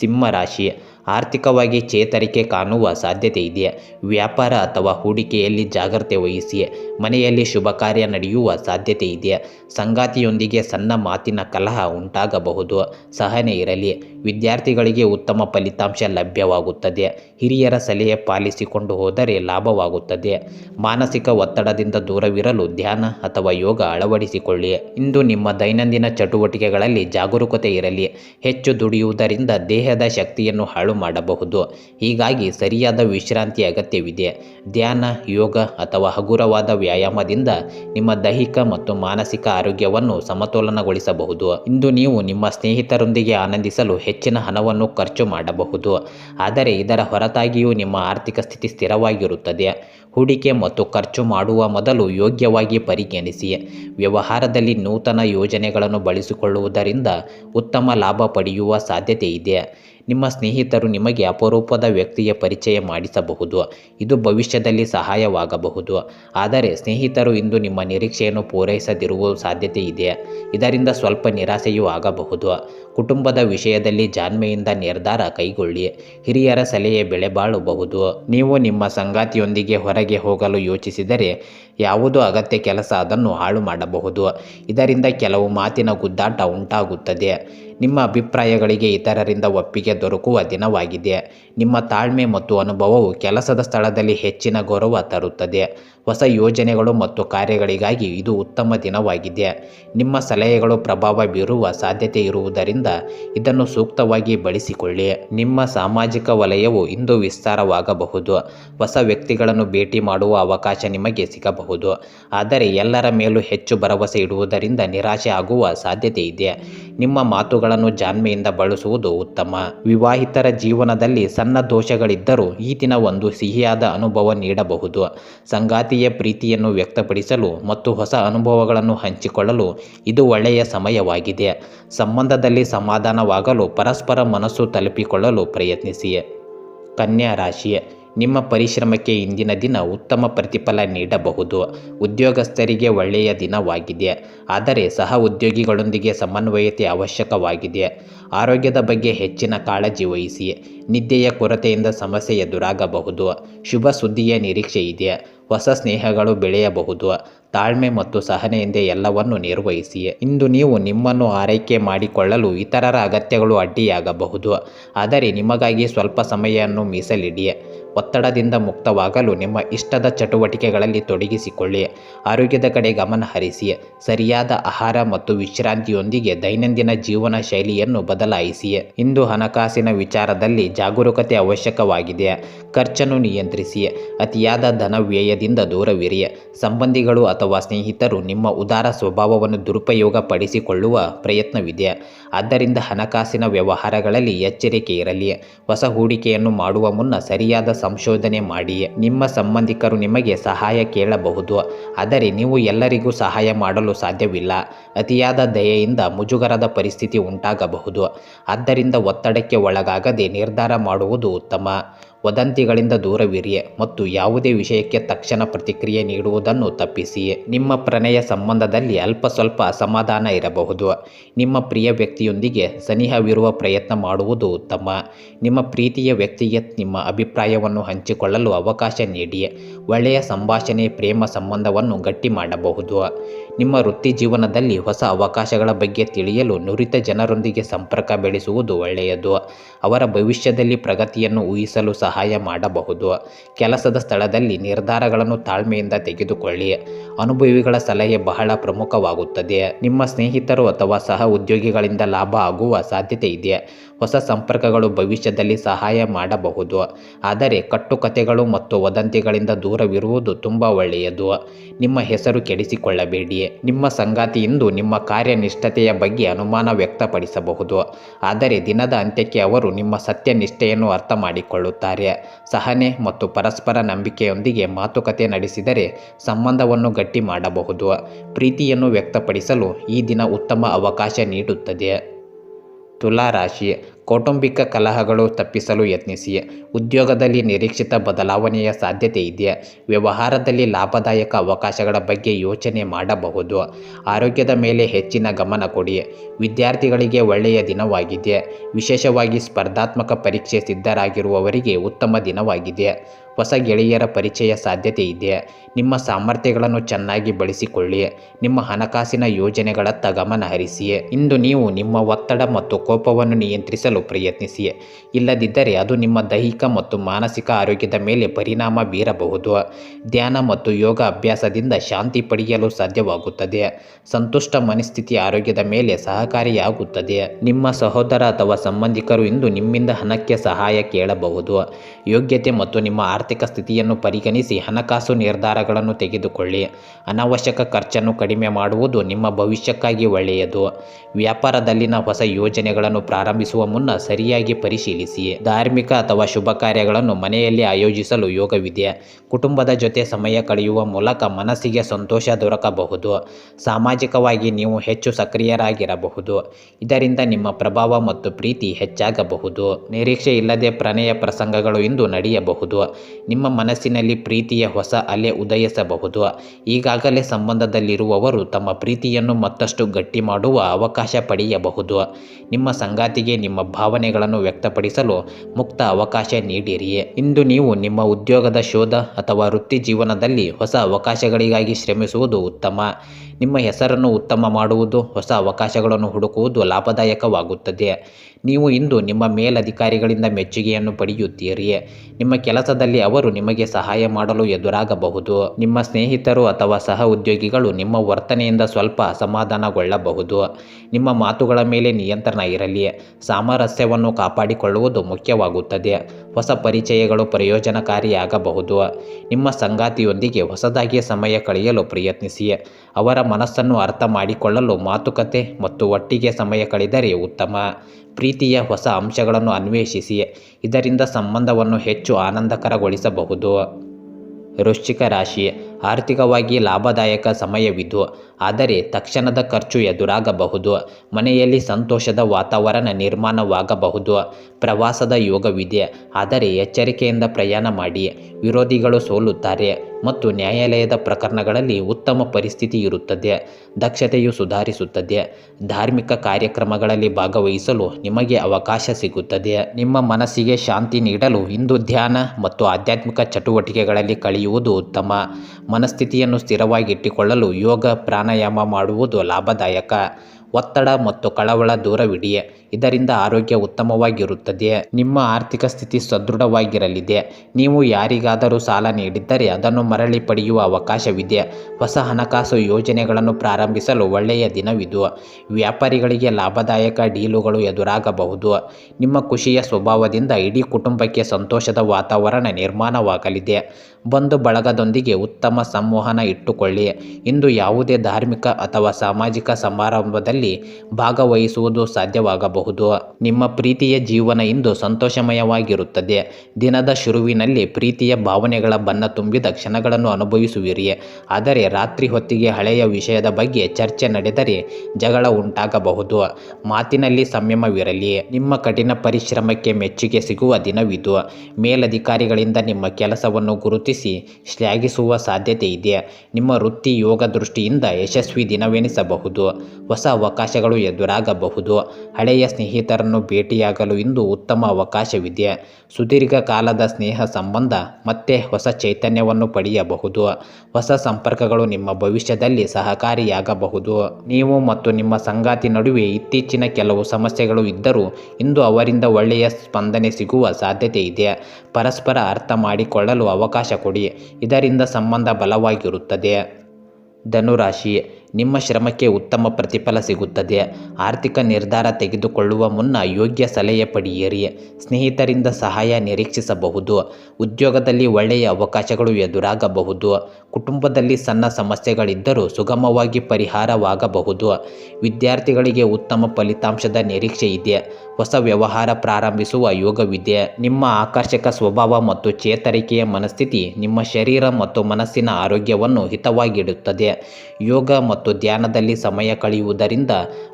A: ಸಿಂಹರಾಶಿ. ಆರ್ಥಿಕವಾಗಿ ಚೇತರಿಕೆ ಕಾಣುವ ಸಾಧ್ಯತೆ ಇದೆ ವ್ಯಾಪಾರ ಅಥವಾ ಹೂಡಿಕೆಯಲ್ಲಿ ಜಾಗ್ರತೆ ವಹಿಸಿ ಮನೆಯಲ್ಲಿ ಶುಭ ಕಾರ್ಯ ನಡೆಯುವ ಸಾಧ್ಯತೆ ಇದೆ ಸಂಗಾತಿಯೊಂದಿಗೆ ಸಣ್ಣ ಮಾತಿನ ಕಲಹ ಉಂಟಾಗಬಹುದು. ಸಹನೆ ಇರಲಿ. ವಿದ್ಯಾರ್ಥಿಗಳಿಗೆ ಉತ್ತಮ ಫಲಿತಾಂಶ ಲಭ್ಯವಾಗುತ್ತದೆ. ಹಿರಿಯರ ಸಲಹೆ ಪಾಲಿಸಿಕೊಂಡು ಹೋದರೆ ಲಾಭವಾಗುತ್ತದೆ. ಮಾನಸಿಕ ಒತ್ತಡದಿಂದ ದೂರವಿರಲು ಧ್ಯಾನ ಅಥವಾ ಯೋಗ ಅಳವಡಿಸಿಕೊಳ್ಳಿ. ಇಂದು ನಿಮ್ಮ ದೈನಂದಿನ ಚಟುವಟಿಕೆಗಳಲ್ಲಿ ಜಾಗರೂಕತೆ ಇರಲಿ. ಹೆಚ್ಚು ದುಡಿಯುವುದರಿಂದ ದೇಹದ ಶಕ್ತಿಯನ್ನು ಹಾಳು ಮಾಡಬಹುದು. ಹೀಗಾಗಿ ಸರಿಯಾದ ವಿಶ್ರಾಂತಿ ಅಗತ್ಯವಿದೆ. ಧ್ಯಾನ, ಯೋಗ ಅಥವಾ ಹಗುರವಾದ ವ್ಯಾಯಾಮದಿಂದ ನಿಮ್ಮ ದೈಹಿಕ ಮತ್ತು ಮಾನಸಿಕ ಆರೋಗ್ಯವನ್ನು ಸಮತೋಲನಗೊಳಿಸಬಹುದು. ಇಂದು ನೀವು ನಿಮ್ಮ ಸ್ನೇಹಿತರೊಂದಿಗೆ ಆನಂದಿಸಲು ಹೆಚ್ಚಿನ ಹಣವನ್ನು ಖರ್ಚು ಮಾಡಬಹುದು. ಆದರೆ ಇದರ ಹೊರತಾಗಿಯೂ ನಿಮ್ಮ ಆರ್ಥಿಕ ಸ್ಥಿತಿ ಸ್ಥಿರವಾಗಿರುತ್ತದೆ. ಹೂಡಿಕೆ ಮತ್ತು ಖರ್ಚು ಮಾಡುವ ಮೊದಲು ಯೋಗ್ಯವಾಗಿ ಪರಿಗಣಿಸಿ. ವ್ಯವಹಾರದಲ್ಲಿ ನೂತನ ಯೋಜನೆಗಳನ್ನು ಬಳಸಿಕೊಳ್ಳುವುದರಿಂದ ಉತ್ತಮ ಲಾಭ ಪಡೆಯುವ ಸಾಧ್ಯತೆ ಇದೆ. ನಿಮ್ಮ ಸ್ನೇಹಿತರು ನಿಮಗೆ ಅಪರೂಪದ ವ್ಯಕ್ತಿಯ ಪರಿಚಯ ಮಾಡಿಸಬಹುದು. ಇದು ಭವಿಷ್ಯದಲ್ಲಿ ಸಹಾಯವಾಗಬಹುದು. ಆದರೆ ಸ್ನೇಹಿತರು ಇಂದು ನಿಮ್ಮ ನಿರೀಕ್ಷೆಯನ್ನು ಪೂರೈಸದಿರುವ ಸಾಧ್ಯತೆ ಇದೆ ಇದರಿಂದ ಸ್ವಲ್ಪ ನಿರಾಸೆಯೂ ಆಗಬಹುದು. ಕುಟುಂಬದ ವಿಷಯದಲ್ಲಿ ಜಾಣ್ಮೆಯಿಂದ ನಿರ್ಧಾರ ಕೈಗೊಳ್ಳಿ. ಹಿರಿಯರ ಸಲಹೆ ಬೆಳೆ ಬಾಳಬಹುದು ನೀವು ನಿಮ್ಮ ಸಂಗಾತಿಯೊಂದಿಗೆ ಹೊರಗೆ ಹೋಗಲು ಯೋಚಿಸಿದರೆ ಯಾವುದೋ ಅಗತ್ಯ ಕೆಲಸ ಅದನ್ನು ಹಾಳು ಮಾಡಬಹುದು. ಇದರಿಂದ ಕೆಲವು ಮಾತಿನ ಗುದ್ದಾಟ ಉಂಟಾಗುತ್ತದೆ. ನಿಮ್ಮ ಅಭಿಪ್ರಾಯಗಳಿಗೆ ಇತರರಿಂದ ಒಪ್ಪಿಗೆ ದೊರಕುವ ದಿನವಾಗಿದೆ. ನಿಮ್ಮ ತಾಳ್ಮೆ ಮತ್ತು ಅನುಭವವು ಕೆಲಸದ ಸ್ಥಳದಲ್ಲಿ ಹೆಚ್ಚಿನ ಗೌರವ ತರುತ್ತದೆ. ಹೊಸ ಯೋಜನೆಗಳು ಮತ್ತು ಕಾರ್ಯಗಳಿಗಾಗಿ ಇದು ಉತ್ತಮ ದಿನವಾಗಿದೆ. ನಿಮ್ಮ ಸಲಹೆಗಳು ಪ್ರಭಾವ ಬೀರುವ ಸಾಧ್ಯತೆ ಇರುವುದರಿಂದ ಇದನ್ನು ಸೂಕ್ತವಾಗಿ ಬಳಸಿಕೊಳ್ಳಿ. ನಿಮ್ಮ ಸಾಮಾಜಿಕ ವಲಯವು ಇಂದು ವಿಸ್ತಾರವಾಗಬಹುದು. ಹೊಸ ವ್ಯಕ್ತಿಗಳನ್ನು ಭೇಟಿ ಮಾಡುವ ಅವಕಾಶ ನಿಮಗೆ ಸಿಗಬಹುದು. ಆದರೆ ಎಲ್ಲರ ಮೇಲೂ ಹೆಚ್ಚು ಭರವಸೆ ಇಡುವುದರಿಂದ ನಿರಾಶೆ ಆಗುವ ಸಾಧ್ಯತೆ ಇದೆ. ನಿಮ್ಮ ಮಾತುಗಳನ್ನು ಜಾನ್ಮೆಯಿಂದ ಬಳಸುವುದು ಉತ್ತಮ. ವಿವಾಹಿತರ ಜೀವನದಲ್ಲಿ ಸಣ್ಣ ದೋಷಗಳಿದ್ದರೂ ಈ ದಿನ ಒಂದು ಸಿಹಿಯಾದ ಅನುಭವ ನೀಡಬಹುದು. ಸಂಗಾತಿಯ ಪ್ರೀತಿಯನ್ನು ವ್ಯಕ್ತಪಡಿಸಲು ಮತ್ತು ಹೊಸ ಅನುಭವಗಳನ್ನು ಹಂಚಿಕೊಳ್ಳಲು ಇದು ಒಳ್ಳೆಯ ಸಮಯವಾಗಿದೆ. ಸಂಬಂಧದಲ್ಲಿ ಸಮಾಧಾನವಾಗಲು ಪರಸ್ಪರ ಮನಸ್ಸು ತಲುಪಿಕೊಳ್ಳಲು ಪ್ರಯತ್ನಿಸಿ. ಕನ್ಯಾ ರಾಶಿ ನಿಮ್ಮ ಪರಿಶ್ರಮಕ್ಕೆ ಇಂದಿನ ದಿನ ಉತ್ತಮ ಪ್ರತಿಫಲ ನೀಡಬಹುದು. ಉದ್ಯೋಗಸ್ಥರಿಗೆ ಒಳ್ಳೆಯ ದಿನವಾಗಿದೆ. ಆದರೆ ಸಹ ಉದ್ಯೋಗಿಗಳೊಂದಿಗೆ ಸಮನ್ವಯತೆ ಅವಶ್ಯಕವಾಗಿದೆ. ಆರೋಗ್ಯದ ಬಗ್ಗೆ ಹೆಚ್ಚಿನ ಕಾಳಜಿ ವಹಿಸಿ. ನಿದ್ದೆಯ ಕೊರತೆಯಿಂದ ಸಮಸ್ಯೆ ಎದುರಾಗಬಹುದು. ಶುಭ ಸುದ್ದಿಯ ನಿರೀಕ್ಷೆ ಇದೆ. ಹೊಸ ಸ್ನೇಹಗಳು ಬೆಳೆಯಬಹುದು. ತಾಳ್ಮೆ ಮತ್ತು ಸಹನೆಯಿಂದ ಎಲ್ಲವನ್ನು ನಿರ್ವಹಿಸಿ. ಇಂದು ನೀವು ನಿಮ್ಮನ್ನು ಆರೈಕೆ ಮಾಡಿಕೊಳ್ಳಲು ಇತರರ ಅಗತ್ಯಗಳು ಅಡ್ಡಿಯಾಗಬಹುದು. ಆದರೆ ನಿಮಗಾಗಿ ಸ್ವಲ್ಪ ಸಮಯವನ್ನು ಮೀಸಲಿಡಿ. ಒತ್ತಡದಿಂದ ಮುಕ್ತವಾಗಲು ನಿಮ್ಮ ಇಷ್ಟದ ಚಟುವಟಿಕೆಗಳಲ್ಲಿ ತೊಡಗಿಸಿಕೊಳ್ಳಿ. ಆರೋಗ್ಯದ ಕಡೆ ಗಮನ ಹರಿಸಿ. ಸರಿಯಾದ ಆಹಾರ ಮತ್ತು ವಿಶ್ರಾಂತಿಯೊಂದಿಗೆ ದೈನಂದಿನ ಜೀವನ ಶೈಲಿಯನ್ನು ಬದಲಾಯಿಸಿ. ಇಂದು ಹಣಕಾಸಿನ ವಿಚಾರದಲ್ಲಿ ಜಾಗರೂಕತೆ ಅವಶ್ಯಕವಾಗಿದೆ. ಖರ್ಚನ್ನು ನಿಯಂತ್ರಿಸಿ. ಅತಿಯಾದ ಧನ ವ್ಯಯದಿಂದ ದೂರವಿರಿ. ಸಂಬಂಧಿಗಳು ಅಥವಾ ಸ್ನೇಹಿತರು ನಿಮ್ಮ ಉದಾರ ಸ್ವಭಾವವನ್ನು ದುರುಪಯೋಗ ಪಡಿಸಿಕೊಳ್ಳುವ ಪ್ರಯತ್ನವಿದೆ. ಆದ್ದರಿಂದ ಹಣಕಾಸಿನ ವ್ಯವಹಾರಗಳಲ್ಲಿ ಎಚ್ಚರಿಕೆ ಇರಲಿ. ಹೊಸ ಹೂಡಿಕೆಯನ್ನು ಮಾಡುವ ಮುನ್ನ ಸರಿಯಾದ ಸಂಶೋಧನೆ ಮಾಡಿ ನಿಮ್ಮ ಸಂಬಂಧಿಕರು ನಿಮಗೆ ಸಹಾಯ ಕೇಳಬಹುದು. ಆದರೆ ನೀವು ಎಲ್ಲರಿಗೂ ಸಹಾಯ ಮಾಡಲು ಸಾಧ್ಯವಿಲ್ಲ. ಅತಿಯಾದ ದಯೆಯಿಂದ ಮುಜುಗರದ ಪರಿಸ್ಥಿತಿ ಉಂಟಾಗಬಹುದು. ಆದ್ದರಿಂದ ಒತ್ತಡಕ್ಕೆ ಒಳಗಾಗದೆ ನಿರ್ಧಾರ ಮಾಡುವುದು ಉತ್ತಮ. ವದಂತಿಗಳಿಂದ ದೂರವಿರಿಯೇ ಮತ್ತು ಯಾವುದೇ ವಿಷಯಕ್ಕೆ ತಕ್ಷಣ ಪ್ರತಿಕ್ರಿಯೆ ನೀಡುವುದನ್ನು ತಪ್ಪಿಸಿಯೇ. ನಿಮ್ಮ ಪ್ರಣಯ ಸಂಬಂಧದಲ್ಲಿ ಅಲ್ಪ ಸ್ವಲ್ಪ ಅಸಮಾಧಾನ ಇರಬಹುದು. ನಿಮ್ಮ ಪ್ರಿಯ ವ್ಯಕ್ತಿಯೊಂದಿಗೆ ಸನಿಹವಿರುವ ಪ್ರಯತ್ನ ಮಾಡುವುದು ಉತ್ತಮ. ನಿಮ್ಮ ಪ್ರೀತಿಯ ವ್ಯಕ್ತಿಗೆ ನಿಮ್ಮ ಅಭಿಪ್ರಾಯವನ್ನು ಹಂಚಿಕೊಳ್ಳಲು ಅವಕಾಶ ನೀಡಿ ಒಳ್ಳೆಯ ಸಂಭಾಷಣೆ, ಪ್ರೇಮ ಸಂಬಂಧವನ್ನು ಗಟ್ಟಿ ಮಾಡಬಹುದು. ನಿಮ್ಮ ವೃತ್ತಿ ಜೀವನದಲ್ಲಿ ಹೊಸ ಅವಕಾಶಗಳ ಬಗ್ಗೆ ತಿಳಿಯಲು ನುರಿತ ಜನರೊಂದಿಗೆ ಸಂಪರ್ಕ ಬೆಳೆಸುವುದು ಒಳ್ಳೆಯದು. ಅವರ ಭವಿಷ್ಯದಲ್ಲಿ ಪ್ರಗತಿಯನ್ನು ಊಹಿಸಲು ಸಹಾಯ ಮಾಡಬಹುದು. ಕೆಲಸದ ಸ್ಥಳದಲ್ಲಿ ನಿರ್ಧಾರಗಳನ್ನು ತಾಳ್ಮೆಯಿಂದ ತೆಗೆದುಕೊಳ್ಳಿ. ಅನುಭವಿಗಳ ಸಲಹೆ ಬಹಳ ಪ್ರಮುಖವಾಗುತ್ತದೆ. ನಿಮ್ಮ ಸ್ನೇಹಿತರು ಅಥವಾ ಸಹ ಉದ್ಯೋಗಿಗಳಿಂದ ಲಾಭ ಆಗುವ ಸಾಧ್ಯತೆ ಇದೆ. ಹೊಸ ಸಂಪರ್ಕಗಳು ಭವಿಷ್ಯದಲ್ಲಿ ಸಹಾಯ ಮಾಡಬಹುದು. ಆದರೆ ಕಟ್ಟುಕತೆಗಳು ಮತ್ತು ವದಂತಿಗಳಿಂದ ದೂರವಿರುವುದು ತುಂಬ ಒಳ್ಳೆಯದು. ನಿಮ್ಮ ಹೆಸರು ಕೆಡಿಸಿಕೊಳ್ಳಬೇಡಿ. ನಿಮ್ಮ ಸಂಗಾತಿ ನಿಮ್ಮ ಕಾರ್ಯನಿಷ್ಠತೆಯ ಬಗ್ಗೆ ಅನುಮಾನ ವ್ಯಕ್ತಪಡಿಸಬಹುದು. ಆದರೆ ದಿನದ ಅಂತ್ಯಕ್ಕೆ ಅವರು ನಿಮ್ಮ ಸತ್ಯನಿಷ್ಠೆಯನ್ನು ಅರ್ಥ ಮಾಡಿಕೊಳ್ಳುತ್ತಾರೆ. ಸಹನೆ ಮತ್ತು ಪರಸ್ಪರ ನಂಬಿಕೆಯೊಂದಿಗೆ ಮಾತುಕತೆ ನಡೆಸಿದರೆ ಸಂಬಂಧವನ್ನು ಗಟ್ಟಿ ಮಾಡಬಹುದು. ಪ್ರೀತಿಯನ್ನು ವ್ಯಕ್ತಪಡಿಸಲು ಈ ದಿನ ಉತ್ತಮ ಅವಕಾಶ ನೀಡುತ್ತದೆ. ತುಲಾ ರಾಶಿ ಕೌಟುಂಬಿಕ ಕಲಹಗಳು ತಪ್ಪಿಸಲು ಯತ್ನಿಸಿ ಉದ್ಯೋಗದಲ್ಲಿ ನಿರೀಕ್ಷಿತ ಬದಲಾವಣೆಯ ಸಾಧ್ಯತೆ ಇದೆ ವ್ಯವಹಾರದಲ್ಲಿ ಲಾಭದಾಯಕ ಅವಕಾಶಗಳ ಬಗ್ಗೆ ಯೋಚನೆ ಮಾಡಬಹುದು. ಆರೋಗ್ಯದ ಮೇಲೆ ಹೆಚ್ಚಿನ ಗಮನ ಕೊಡಿ ವಿದ್ಯಾರ್ಥಿಗಳಿಗೆ ಒಳ್ಳೆಯ ದಿನವಾಗಿದೆ ವಿಶೇಷವಾಗಿ ಸ್ಪರ್ಧಾತ್ಮಕ ಪರೀಕ್ಷೆ ಸಿದ್ಧರಾಗಿರುವವರಿಗೆ ಉತ್ತಮ ದಿನವಾಗಿದೆ ಹೊಸ ಗೆಳೆಯರ ಪರಿಚಯ ಸಾಧ್ಯತೆ ಇದೆ ನಿಮ್ಮ ಸಾಮರ್ಥ್ಯಗಳನ್ನು ಚೆನ್ನಾಗಿ ಬಳಸಿಕೊಳ್ಳಿ ನಿಮ್ಮ ಹಣಕಾಸಿನ ಯೋಜನೆಗಳತ್ತ ಗಮನ ಹರಿಸಿ ಇಂದು ನೀವು ನಿಮ್ಮ ಒತ್ತಡ ಮತ್ತು ಕೋಪವನ್ನು ನಿಯಂತ್ರಿಸಲು ಪ್ರಯತ್ನಿಸಿ ಇಲ್ಲದಿದ್ದರೆ ಅದು ನಿಮ್ಮ ದೈಹಿಕ ಮತ್ತು ಮಾನಸಿಕ ಆರೋಗ್ಯದ ಮೇಲೆ ಪರಿಣಾಮ ಬೀರಬಹುದು. ಧ್ಯಾನ ಮತ್ತು ಯೋಗ ಅಭ್ಯಾಸದಿಂದ ಶಾಂತಿ ಪಡೆಯಲು ಸಾಧ್ಯವಾಗುತ್ತದೆ. ಸಂತುಷ್ಟ ಮನಸ್ಥಿತಿ ಆರೋಗ್ಯದ ಮೇಲೆ ಸಹಕಾರಿಯಾಗುತ್ತದೆ. ನಿಮ್ಮ ಸಹೋದರ ಅಥವಾ ಸಂಬಂಧಿಕರು ಇಂದು ನಿಮ್ಮಿಂದ ಹಣಕ್ಕೆ ಸಹಾಯ ಕೇಳಬಹುದು. ಯೋಗ್ಯತೆ ಮತ್ತು ನಿಮ್ಮ ಆರ್ಥಿಕ ಸ್ಥಿತಿಯನ್ನು ಪರಿಗಣಿಸಿ ಹಣಕಾಸು ನಿರ್ಧಾರಗಳನ್ನು ತೆಗೆದುಕೊಳ್ಳಿ. ಅನಾವಶ್ಯಕ ಖರ್ಚನ್ನು ಕಡಿಮೆ ಮಾಡುವುದು ನಿಮ್ಮ ಭವಿಷ್ಯಕ್ಕಾಗಿ ಒಳ್ಳೆಯದು. ವ್ಯಾಪಾರದಲ್ಲಿನ ಹೊಸ ಯೋಜನೆಗಳನ್ನು ಪ್ರಾರಂಭಿಸುವ ಮುನ್ನ ಸರಿಯಾಗಿ ಪರಿಶೀಲಿಸಿ ಧಾರ್ಮಿಕ ಅಥವಾ ಶುಭ ಕಾರ್ಯಗಳನ್ನು ಮನೆಯಲ್ಲಿ ಆಯೋಜಿಸಲು ಯೋಗವಿದೆ ಕುಟುಂಬದ ಜೊತೆ ಸಮಯ ಕಳೆಯುವ ಮೂಲಕ ಮನಸ್ಸಿಗೆ ಸಂತೋಷ ದೊರಕಬಹುದು. ಸಾಮಾಜಿಕವಾಗಿ ನೀವು ಹೆಚ್ಚು ಸಕ್ರಿಯರಾಗಿರಬಹುದು. ಇದರಿಂದ ನಿಮ್ಮ ಪ್ರಭಾವ ಮತ್ತು ಪ್ರೀತಿ ಹೆಚ್ಚಾಗಬಹುದು. ನಿರೀಕ್ಷೆ ಇಲ್ಲದೆ ಪ್ರಣಯ ಪ್ರಸಂಗಗಳು ಇಂದು ನಡೆಯಬಹುದು. ನಿಮ್ಮ ಮನಸ್ಸಿನಲ್ಲಿ ಪ್ರೀತಿಯ ಹೊಸ ಅಲೆ ಉದಯಿಸಬಹುದು. ಈಗಾಗಲೇ ಸಂಬಂಧದಲ್ಲಿರುವವರು ತಮ್ಮ ಪ್ರೀತಿಯನ್ನು ಮತ್ತಷ್ಟು ಗಟ್ಟಿ ಮಾಡುವ ಅವಕಾಶ ಪಡೆಯಬಹುದು. ನಿಮ್ಮ ಸಂಗಾತಿಗೆ ನಿಮ್ಮ ಭಾವನೆಗಳನ್ನು ವ್ಯಕ್ತಪಡಿಸಲು ಮುಕ್ತ ಅವಕಾಶ ನೀಡಿರಿ ಇಂದು ನೀವು ನಿಮ್ಮ ಉದ್ಯೋಗದ ಶೋಧ ಅಥವಾ ವೃತ್ತಿ ಜೀವನದಲ್ಲಿ ಹೊಸ ಅವಕಾಶಗಳಿಗಾಗಿ ಶ್ರಮಿಸುವುದು ಉತ್ತಮ. ನಿಮ್ಮ ಹೆಸರನ್ನು ಉತ್ತಮ ಮಾಡುವುದು, ಹೊಸ ಅವಕಾಶಗಳನ್ನು ಹುಡುಕುವುದು ಲಾಭದಾಯಕವಾಗುತ್ತದೆ. ನೀವು ಇಂದು ನಿಮ್ಮ ಮೇಲಧಿಕಾರಿಗಳಿಂದ ಮೆಚ್ಚುಗೆಯನ್ನು ಪಡೆಯುತ್ತೀರಿ. ನಿಮ್ಮ ಕೆಲಸದಲ್ಲಿ ಅವರು ನಿಮಗೆ ಸಹಾಯ ಮಾಡಲು ಎದುರಾಗಬಹುದು. ನಿಮ್ಮ ಸ್ನೇಹಿತರು ಅಥವಾ ಸಹ ಉದ್ಯೋಗಿಗಳು ನಿಮ್ಮ ವರ್ತನೆಯಿಂದ ಸ್ವಲ್ಪ ಅಸಮಾಧಾನಗೊಳ್ಳಬಹುದು. ನಿಮ್ಮ ಮಾತುಗಳ ಮೇಲೆ ನಿಯಂತ್ರಣ ಇರಲಿ. ಸಾಮರಸ್ಯವನ್ನು ಕಾಪಾಡಿಕೊಳ್ಳುವುದು ಮುಖ್ಯವಾಗುತ್ತದೆ. ಹೊಸ ಪರಿಚಯಗಳು ಪ್ರಯೋಜನಕಾರಿಯಾಗಬಹುದು. ನಿಮ್ಮ ಸಂಗಾತಿಯೊಂದಿಗೆ ಹೊಸದಾಗಿ ಸಮಯ ಕಳೆಯಲು ಪ್ರಯತ್ನಿಸಿ. ಅವರ ಮನಸ್ಸನ್ನು ಅರ್ಥ ಮಾಡಿಕೊಳ್ಳಲು ಮಾತುಕತೆ ಮತ್ತು ಒಟ್ಟಿಗೆ ಸಮಯ ಕಳೆದರೆ ಉತ್ತಮ. ಪ್ರೀತಿಯ ಹೊಸ ಅಂಶಗಳನ್ನು ಅನ್ವೇಷಿಸಿ, ಇದರಿಂದ ಸಂಬಂಧವನ್ನು ಹೆಚ್ಚು ಆನಂದಕರಗೊಳಿಸಬಹುದು. ವೃಶ್ಚಿಕ ರಾಶಿ ಆರ್ಥಿಕವಾಗಿ ಲಾಭದಾಯಕ ಸಮಯವಿದು. ಆದರೆ ತಕ್ಷಣದ ಖರ್ಚು ಎದುರಾಗಬಹುದು. ಮನೆಯಲ್ಲಿ ಸಂತೋಷದ ವಾತಾವರಣ ನಿರ್ಮಾಣವಾಗಬಹುದು. ಪ್ರವಾಸದ ಯೋಗವಿದೆ. ಆದರೆ ಎಚ್ಚರಿಕೆಯಿಂದ ಪ್ರಯಾಣ ಮಾಡಿ. ವಿರೋಧಿಗಳು ಸೋಲುತ್ತಾರೆ ಮತ್ತು ನ್ಯಾಯಾಲಯದ ಪ್ರಕರಣಗಳಲ್ಲಿ ಉತ್ತಮ ಪರಿಸ್ಥಿತಿ ಇರುತ್ತದೆ. ದಕ್ಷತೆಯು ಸುಧಾರಿಸುತ್ತದೆ. ಧಾರ್ಮಿಕ ಕಾರ್ಯಕ್ರಮಗಳಲ್ಲಿ ಭಾಗವಹಿಸಲು ನಿಮಗೆ ಅವಕಾಶ ಸಿಗುತ್ತದೆ. ನಿಮ್ಮ ಮನಸ್ಸಿಗೆ ಶಾಂತಿ ನೀಡಲು ಇಂದು ಧ್ಯಾನ ಮತ್ತು ಆಧ್ಯಾತ್ಮಿಕ ಚಟುವಟಿಕೆಗಳಲ್ಲಿ ಕಳೆಯುವುದು ಉತ್ತಮ. ಮನಸ್ಥಿತಿಯನ್ನು ಸ್ಥಿರವಾಗಿಟ್ಟುಕೊಳ್ಳಲು ಯೋಗ ಪ್ರಾಣಾಯಾಮ ಮಾಡುವುದು ಲಾಭದಾಯಕ. ಒತ್ತಡ ಮತ್ತು ಕಳವಳ ದೂರವಿಡಿ ಇದರಿಂದ ಆರೋಗ್ಯ ಉತ್ತಮವಾಗಿರುತ್ತದೆ ನಿಮ್ಮ ಆರ್ಥಿಕ ಸ್ಥಿತಿ ಸದೃಢವಾಗಿರಲಿದೆ ನೀವು ಯಾರಿಗಾದರೂ ಸಾಲ ನೀಡಿದ್ದರೆ ಅದನ್ನು ಮರಳಿ ಪಡೆಯುವ ಅವಕಾಶವಿದೆ ಹೊಸ ಹಣಕಾಸು ಯೋಜನೆಗಳನ್ನು ಪ್ರಾರಂಭಿಸಲು ಒಳ್ಳೆಯ ದಿನವಿದು. ವ್ಯಾಪಾರಿಗಳಿಗೆ ಲಾಭದಾಯಕ ಡೀಲುಗಳು ಎದುರಾಗಬಹುದು. ನಿಮ್ಮ ಖುಷಿಯ ಸ್ವಭಾವದಿಂದ ಇಡೀ ಕುಟುಂಬಕ್ಕೆ ಸಂತೋಷದ ವಾತಾವರಣ ನಿರ್ಮಾಣವಾಗಲಿದೆ. ಬಂಧು ಬಳಗದೊಂದಿಗೆ ಉತ್ತಮ ಸಂವಹನ ಇಟ್ಟುಕೊಳ್ಳಿ. ಇಂದು ಯಾವುದೇ ಧಾರ್ಮಿಕ ಅಥವಾ ಸಾಮಾಜಿಕ ಸಮಾರಂಭದಲ್ಲಿ ಭಾಗವಹಿಸುವುದು ಸಾಧ್ಯವಾಗಬಹುದು. ನಿಮ್ಮ ಪ್ರೀತಿಯ ಜೀವನ ಇಂದು ಸಂತೋಷಮಯವಾಗಿರುತ್ತದೆ. ದಿನದ ಶುರುವಿನಲ್ಲಿ ಪ್ರೀತಿಯ ಭಾವನೆಗಳ ಬಣ್ಣ ತುಂಬಿದ ಕ್ಷಣಗಳನ್ನು ಅನುಭವಿಸುವಿರಿ. ಆದರೆ ರಾತ್ರಿ ಹೊತ್ತಿಗೆ ಹಳೆಯ ವಿಷಯದ ಬಗ್ಗೆ ಚರ್ಚೆ ನಡೆದರೆ ಜಗಳ ಉಂಟಾಗಬಹುದು. ಮಾತಿನಲ್ಲಿ ಸಂಯಮವಿರಲಿ. ನಿಮ್ಮ ಕಠಿಣ ಪರಿಶ್ರಮಕ್ಕೆ ಮೆಚ್ಚುಗೆ ಸಿಗುವ ದಿನವಿದು. ಮೇಲಧಿಕಾರಿಗಳಿಂದ ನಿಮ್ಮ ಕೆಲಸವನ್ನು ಗುರುತಿಸಿ ಶ್ಲಾಘಿಸುವ ಸಾಧ್ಯತೆ ಇದೆ ನಿಮ್ಮ ವೃತ್ತಿ ಯೋಗ ದೃಷ್ಟಿಯಿಂದ ಯಶಸ್ವಿ ದಿನವೆನಿಸಬಹುದು. ಹೊಸ ಅವಕಾಶಗಳು ಎದುರಾಗಬಹುದು. ಹಳೆಯ ಸ್ನೇಹಿತರನ್ನು ಭೇಟಿಯಾಗಲು ಇಂದು ಉತ್ತಮ ಅವಕಾಶವಿದೆ. ಸುದೀರ್ಘ ಕಾಲದ ಸ್ನೇಹ ಸಂಬಂಧ, ಮತ್ತೆ ಹೊಸ ಚೈತನ್ಯವನ್ನು ಪಡೆಯಬಹುದು. ಹೊಸ ಸಂಪರ್ಕಗಳು ನಿಮ್ಮ ಭವಿಷ್ಯದಲ್ಲಿ ಸಹಕಾರಿಯಾಗಬಹುದು. ನೀವು ಮತ್ತು ನಿಮ್ಮ ಸಂಗಾತಿ ನಡುವೆ ಇತ್ತೀಚಿನ ಕೆಲವು ಸಮಸ್ಯೆಗಳು ಇದ್ದರೂ ಇಂದು ಅವರಿಂದ ಒಳ್ಳೆಯ ಸ್ಪಂದನೆ ಸಿಗುವ ಸಾಧ್ಯತೆ ಇದೆ. ಪರಸ್ಪರ ಅರ್ಥ ಮಾಡಿಕೊಳ್ಳಲು ಅವಕಾಶ ಕೊಡಿ. ಇದರಿಂದ ಸಂಬಂಧ ಬಲವಾಗಿರುತ್ತದೆ. ಧನುರಾಶಿ ನಿಮ್ಮ ಶ್ರಮಕ್ಕೆ ಉತ್ತಮ ಪ್ರತಿಫಲ ಸಿಗುತ್ತದೆ. ಆರ್ಥಿಕ ನಿರ್ಧಾರ ತೆಗೆದುಕೊಳ್ಳುವ ಮುನ್ನ ಯೋಗ್ಯ ಸಲಹೆ ಪಡೆಯಿರಿ. ಸ್ನೇಹಿತರಿಂದ ಸಹಾಯ ನಿರೀಕ್ಷಿಸಬಹುದು. ಉದ್ಯೋಗದಲ್ಲಿ ಒಳ್ಳೆಯ ಅವಕಾಶಗಳು ಎದುರಾಗಬಹುದು. ಕುಟುಂಬದಲ್ಲಿ ಸಣ್ಣ ಸಮಸ್ಯೆಗಳಿದ್ದರೂ ಸುಗಮವಾಗಿ ಪರಿಹಾರವಾಗಬಹುದು. ವಿದ್ಯಾರ್ಥಿಗಳಿಗೆ ಉತ್ತಮ ಫಲಿತಾಂಶದ ನಿರೀಕ್ಷೆ ಇದೆ. ಹೊಸ ವ್ಯವಹಾರ ಪ್ರಾರಂಭಿಸುವ ಯೋಗವಿದೆ. ನಿಮ್ಮ ಆಕರ್ಷಕ ಸ್ವಭಾವ ಮತ್ತು ಚೇತರಿಕೆಯ ಮನಸ್ಥಿತಿ ನಿಮ್ಮ ಶರೀರ ಮತ್ತು ಮನಸ್ಸಿನ ಆರೋಗ್ಯವನ್ನು ಹಿತವಾಗಿಡುತ್ತದೆ. ಯೋಗ ಮತ್ತು ಧ್ಯಾನದಲ್ಲಿ ಸಮಯ ಕಳೆಯುವುದರಿಂದ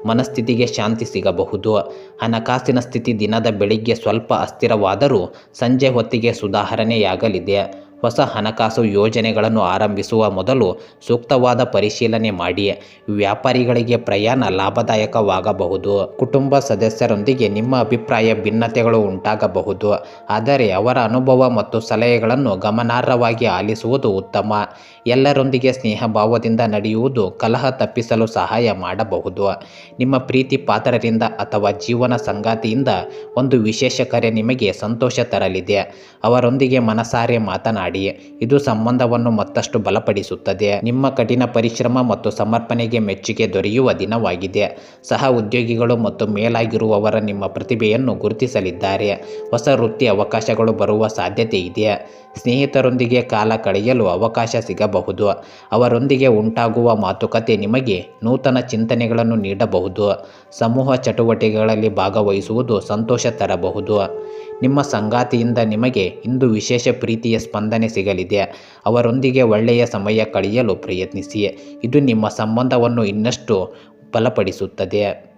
A: ಮನಸ್ಥಿತಿಗೆ ಶಾಂತಿ ಸಿಗಬಹುದು. ಹಣಕಾಸಿನ ಸ್ಥಿತಿ ದಿನದ ಬೆಳಿಗ್ಗೆ ಸ್ವಲ್ಪ ಅಸ್ಥಿರವಾದರೂ ಸಂಜೆ ಹೊತ್ತಿಗೆ ಸುಧಾರಣೆಯಾಗಲಿದೆ. ಹೊಸ ಹಣಕಾಸು ಯೋಜನೆಗಳನ್ನು ಆರಂಭಿಸುವ ಮೊದಲು ಸೂಕ್ತವಾದ ಪರಿಶೀಲನೆ ಮಾಡಿ. ವ್ಯಾಪಾರಿಗಳಿಗೆ ಪ್ರಯಾಣ ಲಾಭದಾಯಕವಾಗಬಹುದು. ಕುಟುಂಬ ಸದಸ್ಯರೊಂದಿಗೆ ನಿಮ್ಮ ಅಭಿಪ್ರಾಯ ಭಿನ್ನತೆಗಳು ಉಂಟಾಗಬಹುದು. ಆದರೆ ಅವರ ಅನುಭವ ಮತ್ತು ಸಲಹೆಗಳನ್ನು ಗಮನಾರ್ಹವಾಗಿ ಆಲಿಸುವುದು ಉತ್ತಮ. ಎಲ್ಲರೊಂದಿಗೆ ಸ್ನೇಹ ಭಾವದಿಂದ ನಡೆಯುವುದು ಕಲಹ ತಪ್ಪಿಸಲು ಸಹಾಯ ಮಾಡಬಹುದು. ನಿಮ್ಮ ಪ್ರೀತಿ ಪಾತ್ರರಿಂದ ಅಥವಾ ಜೀವನ ಸಂಗಾತಿಯಿಂದ ಒಂದು ವಿಶೇಷ ಕರೆ ನಿಮಗೆ ಸಂತೋಷ ತರಲಿದೆ. ಅವರೊಂದಿಗೆ ಮನಸಾರೆ ಮಾತನಾಡಿ, ಇದು ಸಂಬಂಧವನ್ನು ಮತ್ತಷ್ಟು ಬಲಪಡಿಸುತ್ತದೆ. ನಿಮ್ಮ ಕಠಿಣ ಪರಿಶ್ರಮ ಮತ್ತು ಸಮರ್ಪಣೆಗೆ ಮೆಚ್ಚುಗೆ ದೊರೆಯುವ ದಿನವಾಗಿದೆ. ಸಹ ಉದ್ಯೋಗಿಗಳು ಮತ್ತು ಮೇಲಾಗಿರುವವರ ನಿಮ್ಮ ಪ್ರತಿಭೆಯನ್ನು ಗುರುತಿಸಲಿದ್ದಾರೆ. ಹೊಸ ವೃತ್ತಿ ಅವಕಾಶಗಳು ಬರುವ ಸಾಧ್ಯತೆ ಇದೆ. ಸ್ನೇಹಿತರೊಂದಿಗೆ ಕಾಲ ಕಳೆಯಲು ಅವಕಾಶ ಸಿಗಬಹುದು. ಅವರೊಂದಿಗೆ ಉಂಟಾಗುವ ಮಾತುಕತೆ ನಿಮಗೆ ನೂತನ ಚಿಂತನೆಗಳನ್ನು ನೀಡಬಹುದು. ಸಮೂಹ ಚಟುವಟಿಕೆಗಳಲ್ಲಿ ಭಾಗವಹಿಸುವುದು ಸಂತೋಷ ತರಬಹುದು. ನಿಮ್ಮ ಸಂಗಾತಿಯಿಂದ ನಿಮಗೆ ಇಂದು ವಿಶೇಷ ಪ್ರೀತಿಯ ಸ್ಪಂದನೆ ಸಿಗಲಿದೆ. ಅವರೊಂದಿಗೆ ಒಳ್ಳೆಯ ಸಮಯ ಕಳೆಯಲು ಪ್ರಯತ್ನಿಸಿ. ಇದು ನಿಮ್ಮ ಸಂಬಂಧವನ್ನು ಇನ್ನಷ್ಟು ಬಲಪಡಿಸುತ್ತದೆ.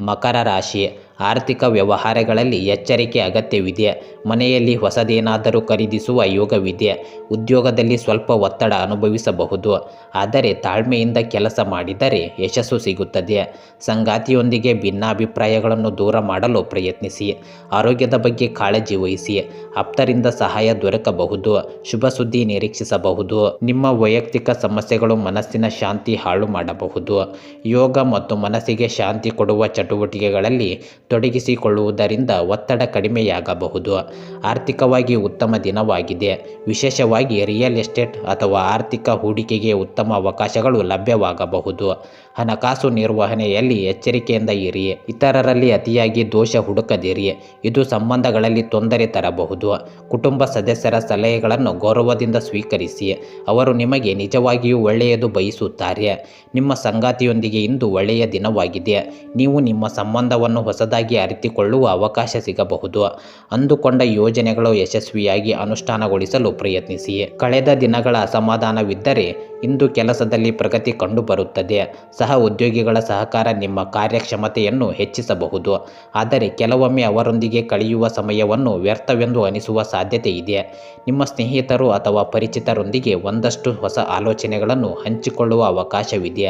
A: ಮಕರ ರಾಶಿ. ಆರ್ಥಿಕ ವ್ಯವಹಾರಗಳಲ್ಲಿ ಎಚ್ಚರಿಕೆ ಅಗತ್ಯವಿದೆ. ಮನೆಯಲ್ಲಿ ಹೊಸದೇನಾದರೂ ಖರೀದಿಸುವ ಯೋಗವಿದೆ. ಉದ್ಯೋಗದಲ್ಲಿ ಸ್ವಲ್ಪ ಒತ್ತಡ ಅನುಭವಿಸಬಹುದು. ಆದರೆ ತಾಳ್ಮೆಯಿಂದ ಕೆಲಸ ಮಾಡಿದರೆ ಯಶಸ್ಸು ಸಿಗುತ್ತದೆ. ಸಂಗಾತಿಯೊಂದಿಗೆ ಭಿನ್ನಾಭಿಪ್ರಾಯಗಳನ್ನು ದೂರ ಮಾಡಲು ಪ್ರಯತ್ನಿಸಿ. ಆರೋಗ್ಯದ ಬಗ್ಗೆ ಕಾಳಜಿ ವಹಿಸಿ. ಆಪ್ತರಿಂದ ಸಹಾಯ ದೊರಕಬಹುದು. ಶುಭ ಸುದ್ದಿ ನಿರೀಕ್ಷಿಸಬಹುದು. ನಿಮ್ಮ ವೈಯಕ್ತಿಕ ಸಮಸ್ಯೆಗಳು ಮನಸ್ಸಿನ ಶಾಂತಿ ಹಾಳು ಮಾಡಬಹುದು. ಯೋಗ ಮತ್ತು ಮನಸ್ಸಿಗೆ ಶಾಂತಿ ಕೊಡುವ ಚಟುವಟಿಕೆಗಳಲ್ಲಿ ತೊಡಗಿಸಿಕೊಳ್ಳುವುದರಿಂದ ಒತ್ತಡ ಕಡಿಮೆಯಾಗಬಹುದು. ಆರ್ಥಿಕವಾಗಿ ಉತ್ತಮ ದಿನವಾಗಿದೆ. ವಿಶೇಷವಾಗಿ ರಿಯಲ್ ಎಸ್ಟೇಟ್ ಅಥವಾ ಆರ್ಥಿಕ ಹೂಡಿಕೆಗೆ ಉತ್ತಮ ಅವಕಾಶಗಳು ಲಭ್ಯವಾಗಬಹುದು. ಹಣಕಾಸು ನಿರ್ವಹಣೆಯಲ್ಲಿ ಎಚ್ಚರಿಕೆಯಿಂದ ಇರಿ. ಇತರರಲ್ಲಿ ಅತಿಯಾಗಿ ದೋಷ ಹುಡುಕದಿರಿ. ಇದು ಸಂಬಂಧಗಳಲ್ಲಿ ತೊಂದರೆ ತರಬಹುದು. ಕುಟುಂಬ ಸದಸ್ಯರ ಸಲಹೆಗಳನ್ನು ಗೌರವದಿಂದ ಸ್ವೀಕರಿಸಿ. ಅವರು ನಿಮಗೆ ನಿಜವಾಗಿಯೂ ಒಳ್ಳೆಯದು ಬಯಸುತ್ತಾರೆ. ನಿಮ್ಮ ಸಂಗಾತಿಯೊಂದಿಗೆ ಇಂದು ಒಳ್ಳೆಯ ದಿನವಾಗಿದೆ. ನೀವು ನಿಮ್ಮ ಸಂಬಂಧವನ್ನು ಹೊಸದಾಗಿ ಅರಿತುಕೊಳ್ಳುವ ಅವಕಾಶ ಸಿಗಬಹುದು. ಅಂದುಕೊಂಡ ಯೋಜನೆಗಳು ಯಶಸ್ವಿಯಾಗಿ ಅನುಷ್ಠಾನಗೊಳಿಸಲು ಪ್ರಯತ್ನಿಸಿ. ಕಳೆದ ದಿನಗಳ ಅಸಮಾಧಾನವಿದ್ದರೆ ಇಂದು ಕೆಲಸದಲ್ಲಿ ಪ್ರಗತಿ ಕಂಡುಬರುತ್ತದೆ. ಉದ್ಯೋಗಿಗಳ ಸಹಕಾರ ನಿಮ್ಮ ಕಾರ್ಯಕ್ಷಮತೆಯನ್ನು ಹೆಚ್ಚಿಸಬಹುದು. ಆದರೆ ಕೆಲವೊಮ್ಮೆ ಅವರೊಂದಿಗೆ ಕಳೆಯುವ ಸಮಯವನ್ನು ವ್ಯರ್ಥವೆಂದು ಅನಿಸುವ ಸಾಧ್ಯತೆ ಇದೆ. ನಿಮ್ಮ ಸ್ನೇಹಿತರು ಅಥವಾ ಪರಿಚಿತರೊಂದಿಗೆ ಒಂದಷ್ಟು ಹೊಸ ಆಲೋಚನೆಗಳನ್ನು ಹಂಚಿಕೊಳ್ಳುವ ಅವಕಾಶವಿದೆ.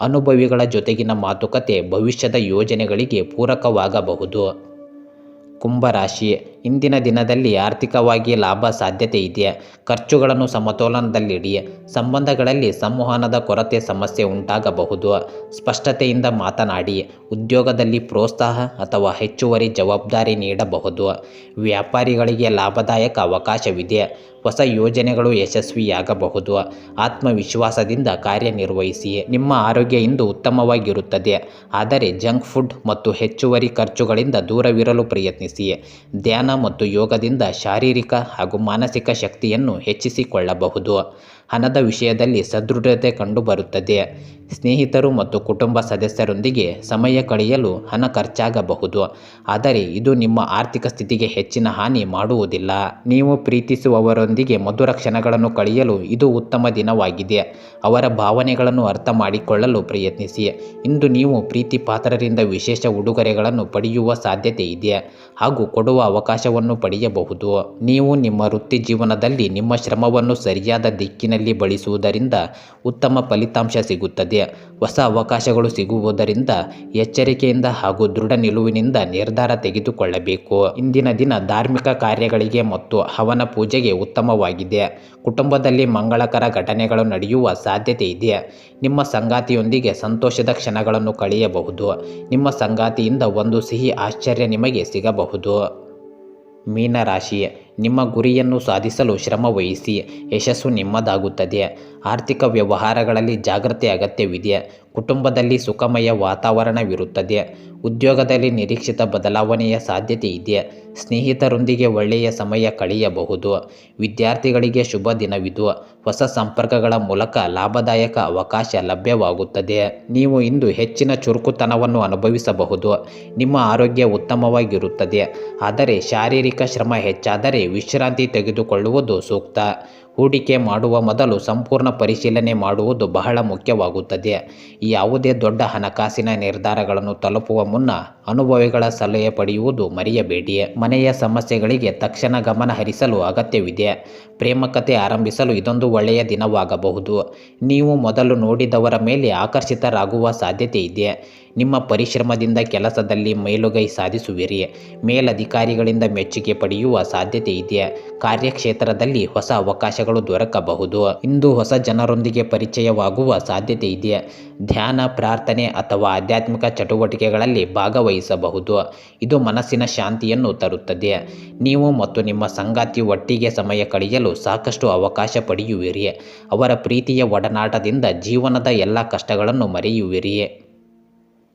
A: ಅನುಭವಿಗಳ ಜೊತೆಗಿನ ಮಾತುಕತೆ ಭವಿಷ್ಯದ ಯೋಜನೆಗಳಿಗೆ ಪೂರಕವಾಗಬಹುದು. ಕುಂಭರಾಶಿ ಇಂದಿನ ದಿನದಲ್ಲಿ ಆರ್ಥಿಕವಾಗಿ ಲಾಭ ಸಾಧ್ಯತೆ ಇದೆ ಖರ್ಚುಗಳನ್ನು ಸಮತೋಲನದಲ್ಲಿಡಿ. ಸಂಬಂಧಗಳಲ್ಲಿ ಸಂವಹನದ ಕೊರತೆ ಸಮಸ್ಯೆ ಉಂಟಾಗಬಹುದು. ಸ್ಪಷ್ಟತೆಯಿಂದ ಮಾತನಾಡಿ. ಉದ್ಯೋಗದಲ್ಲಿ ಪ್ರೋತ್ಸಾಹ ಅಥವಾ ಹೆಚ್ಚುವರಿ ಜವಾಬ್ದಾರಿ ನೀಡಬಹುದು. ವ್ಯಾಪಾರಿಗಳಿಗೆ ಲಾಭದಾಯಕ ಅವಕಾಶವಿದೆ. ಹೊಸ ಯೋಜನೆಗಳು ಯಶಸ್ವಿಯಾಗಬಹುದು. ಆತ್ಮವಿಶ್ವಾಸದಿಂದ ಕಾರ್ಯನಿರ್ವಹಿಸಿ. ನಿಮ್ಮ ಆರೋಗ್ಯ ಇಂದು ಉತ್ತಮವಾಗಿರುತ್ತದೆ. ಆದರೆ ಜಂಕ್ ಫುಡ್ ಮತ್ತು ಹೆಚ್ಚುವರಿ ಖರ್ಚುಗಳಿಂದ ದೂರವಿರಲು ಪ್ರಯತ್ನಿಸಿ. ಧ್ಯಾನ ಮತ್ತು ಯೋಗದಿಂದ ಶಾರೀರಿಕ ಹಾಗೂ ಮಾನಸಿಕ ಶಕ್ತಿಯನ್ನು ಹೆಚ್ಚಿಸಿಕೊಳ್ಳಬಹುದು. ಹಣದ ವಿಷಯದಲ್ಲಿ ಸದೃಢತೆ ಕಂಡುಬರುತ್ತದೆ. ಸ್ನೇಹಿತರು ಮತ್ತು ಕುಟುಂಬ ಸದಸ್ಯರೊಂದಿಗೆ ಸಮಯ ಕಳೆಯಲು ಹಣ ಖರ್ಚಾಗಬಹುದು. ಆದರೆ ಇದು ನಿಮ್ಮ ಆರ್ಥಿಕ ಸ್ಥಿತಿಗೆ ಹೆಚ್ಚಿನ ಹಾನಿ ಮಾಡುವುದಿಲ್ಲ. ನೀವು ಪ್ರೀತಿಸುವವರೊಂದಿಗೆ ಮಧುರ ಕ್ಷಣಗಳನ್ನು ಕಳೆಯಲು ಇದು ಉತ್ತಮ ದಿನವಾಗಿದೆ. ಅವರ ಭಾವನೆಗಳನ್ನು ಅರ್ಥ ಮಾಡಿಕೊಳ್ಳಲು ಪ್ರಯತ್ನಿಸಿ. ಇಂದು ನೀವು ಪ್ರೀತಿ ಪಾತ್ರರಿಂದ ವಿಶೇಷ ಉಡುಗೊರೆಗಳನ್ನು ಪಡೆಯುವ ಸಾಧ್ಯತೆ ಇದೆ ಹಾಗೂ ಕೊಡುವ ಅವಕಾಶವನ್ನು ಪಡೆಯಬಹುದು. ನೀವು ನಿಮ್ಮ ವೃತ್ತಿ ಜೀವನದಲ್ಲಿ ನಿಮ್ಮ ಶ್ರಮವನ್ನು ಸರಿಯಾದ ದಿಕ್ಕಿನಲ್ಲಿ ಬಳಸುವುದರಿಂದ ಉತ್ತಮ ಫಲಿತಾಂಶ ಸಿಗುತ್ತದೆ. ಹೊಸ ಅವಕಾಶಗಳು ಸಿಗುವುದರಿಂದ ಎಚ್ಚರಿಕೆಯಿಂದ ಹಾಗೂ ದೃಢ ನಿಲುವಿನಿಂದ ನಿರ್ಧಾರ ತೆಗೆದುಕೊಳ್ಳಬೇಕು. ಇಂದಿನ ದಿನ ಧಾರ್ಮಿಕ ಕಾರ್ಯಗಳಿಗೆ ಮತ್ತು ಹವನ ಪೂಜೆಗೆ ಉತ್ತಮವಾಗಿದೆ. ಕುಟುಂಬದಲ್ಲಿ ಮಂಗಳಕರ ಘಟನೆಗಳು ನಡೆಯುವ ಸಾಧ್ಯತೆ ಇದೆ. ನಿಮ್ಮ ಸಂಗಾತಿಯೊಂದಿಗೆ ಸಂತೋಷದ ಕ್ಷಣಗಳನ್ನು ಕಳೆಯಬಹುದು. ನಿಮ್ಮ ಸಂಗಾತಿಯಿಂದ ಒಂದು ಸಿಹಿ ಆಶ್ಚರ್ಯ ನಿಮಗೆ ಸಿಗಬಹುದು. ಮೀನರಾಶಿ ನಿಮ್ಮ ಗುರಿಯನ್ನು ಸಾಧಿಸಲು ಶ್ರಮವಹಿಸಿ, ಯಶಸ್ಸು ನಿಮ್ಮದಾಗುತ್ತದೆ. ಆರ್ಥಿಕ ವ್ಯವಹಾರಗಳಲ್ಲಿ ಜಾಗ್ರತೆ ಅಗತ್ಯವಿದೆ. ಕುಟುಂಬದಲ್ಲಿ ಸುಖಮಯ ವಾತಾವರಣವಿರುತ್ತದೆ. ಉದ್ಯೋಗದಲ್ಲಿ ನಿರೀಕ್ಷಿತ ಬದಲಾವಣೆಯ ಸಾಧ್ಯತೆ ಇದೆ ಸ್ನೇಹಿತರೊಂದಿಗೆ ಒಳ್ಳೆಯ ಸಮಯ ಕಳೆಯಬಹುದು. ವಿದ್ಯಾರ್ಥಿಗಳಿಗೆ ಶುಭ ದಿನವಿದು. ಹೊಸ ಸಂಪರ್ಕಗಳ ಮೂಲಕ ಲಾಭದಾಯಕ ಅವಕಾಶ ಲಭ್ಯವಾಗುತ್ತದೆ. ನೀವು ಇಂದು ಹೆಚ್ಚಿನ ಚುರುಕುತನವನ್ನು ಅನುಭವಿಸಬಹುದು. ನಿಮ್ಮ ಆರೋಗ್ಯ ಉತ್ತಮವಾಗಿರುತ್ತದೆ. ಆದರೆ ಶಾರೀರಿಕ ಶ್ರಮ ಹೆಚ್ಚಾದರೆ ವಿಶ್ರಾಂತಿ ತೆಗೆದುಕೊಳ್ಳುವುದು ಸೂಕ್ತ. ಹೂಡಿಕೆ ಮಾಡುವ ಮೊದಲು ಸಂಪೂರ್ಣ ಪರಿಶೀಲನೆ ಮಾಡುವುದು ಬಹಳ ಮುಖ್ಯವಾಗುತ್ತದೆ. ಯಾವುದೇ ದೊಡ್ಡ ಹಣಕಾಸಿನ ನಿರ್ಧಾರಗಳನ್ನು ತಲುಪುವ ಮುನ್ನ ಅನುಭವಿಗಳ ಸಲಹೆ ಪಡೆಯುವುದು ಮರೆಯಬೇಡಿ. ಮನೆಯ ಸಮಸ್ಯೆಗಳಿಗೆ ತಕ್ಷಣ ಗಮನ ಹರಿಸಲು ಅಗತ್ಯವಿದೆ. ಪ್ರೇಮಕತೆ ಆರಂಭಿಸಲು ಇದೊಂದು ಒಳ್ಳೆಯ ದಿನವಾಗಬಹುದು. ನೀವು ಮೊದಲು ನೋಡಿದವರ ಮೇಲೆ ಆಕರ್ಷಿತರಾಗುವ ಸಾಧ್ಯತೆ ಇದೆ. ನಿಮ್ಮ ಪರಿಶ್ರಮದಿಂದ ಕೆಲಸದಲ್ಲಿ ಮೇಲುಗೈ ಸಾಧಿಸುವಿರಿ. ಮೇಲಧಿಕಾರಿಗಳಿಂದ ಮೆಚ್ಚುಗೆ ಪಡೆಯುವ ಸಾಧ್ಯತೆ ಇದೆ ಕಾರ್ಯಕ್ಷೇತ್ರದಲ್ಲಿ ಹೊಸ ಅವಕಾಶಗಳು ದೊರಕಬಹುದು. ಇಂದು ಹೊಸ ಜನರೊಂದಿಗೆ ಪರಿಚಯವಾಗುವ ಸಾಧ್ಯತೆ ಇದೆ ಧ್ಯಾನ, ಪ್ರಾರ್ಥನೆ ಅಥವಾ ಆಧ್ಯಾತ್ಮಿಕ ಚಟುವಟಿಕೆಗಳಲ್ಲಿ ಭಾಗವಹಿಸಬಹುದು. ಇದು ಮನಸ್ಸಿನ ಶಾಂತಿಯನ್ನು ತರುತ್ತದೆ. ನೀವು ಮತ್ತು ನಿಮ್ಮ ಸಂಗಾತಿ ಒಟ್ಟಿಗೆ ಸಮಯ ಕಳೆಯಲು ಸಾಕಷ್ಟು ಅವಕಾಶ ಪಡೆಯುವಿರಿ. ಅವರ ಪ್ರೀತಿಯ ಒಡನಾಟದಿಂದ ಜೀವನದ ಎಲ್ಲ ಕಷ್ಟಗಳನ್ನು ಮರೆಯುವಿರಿ.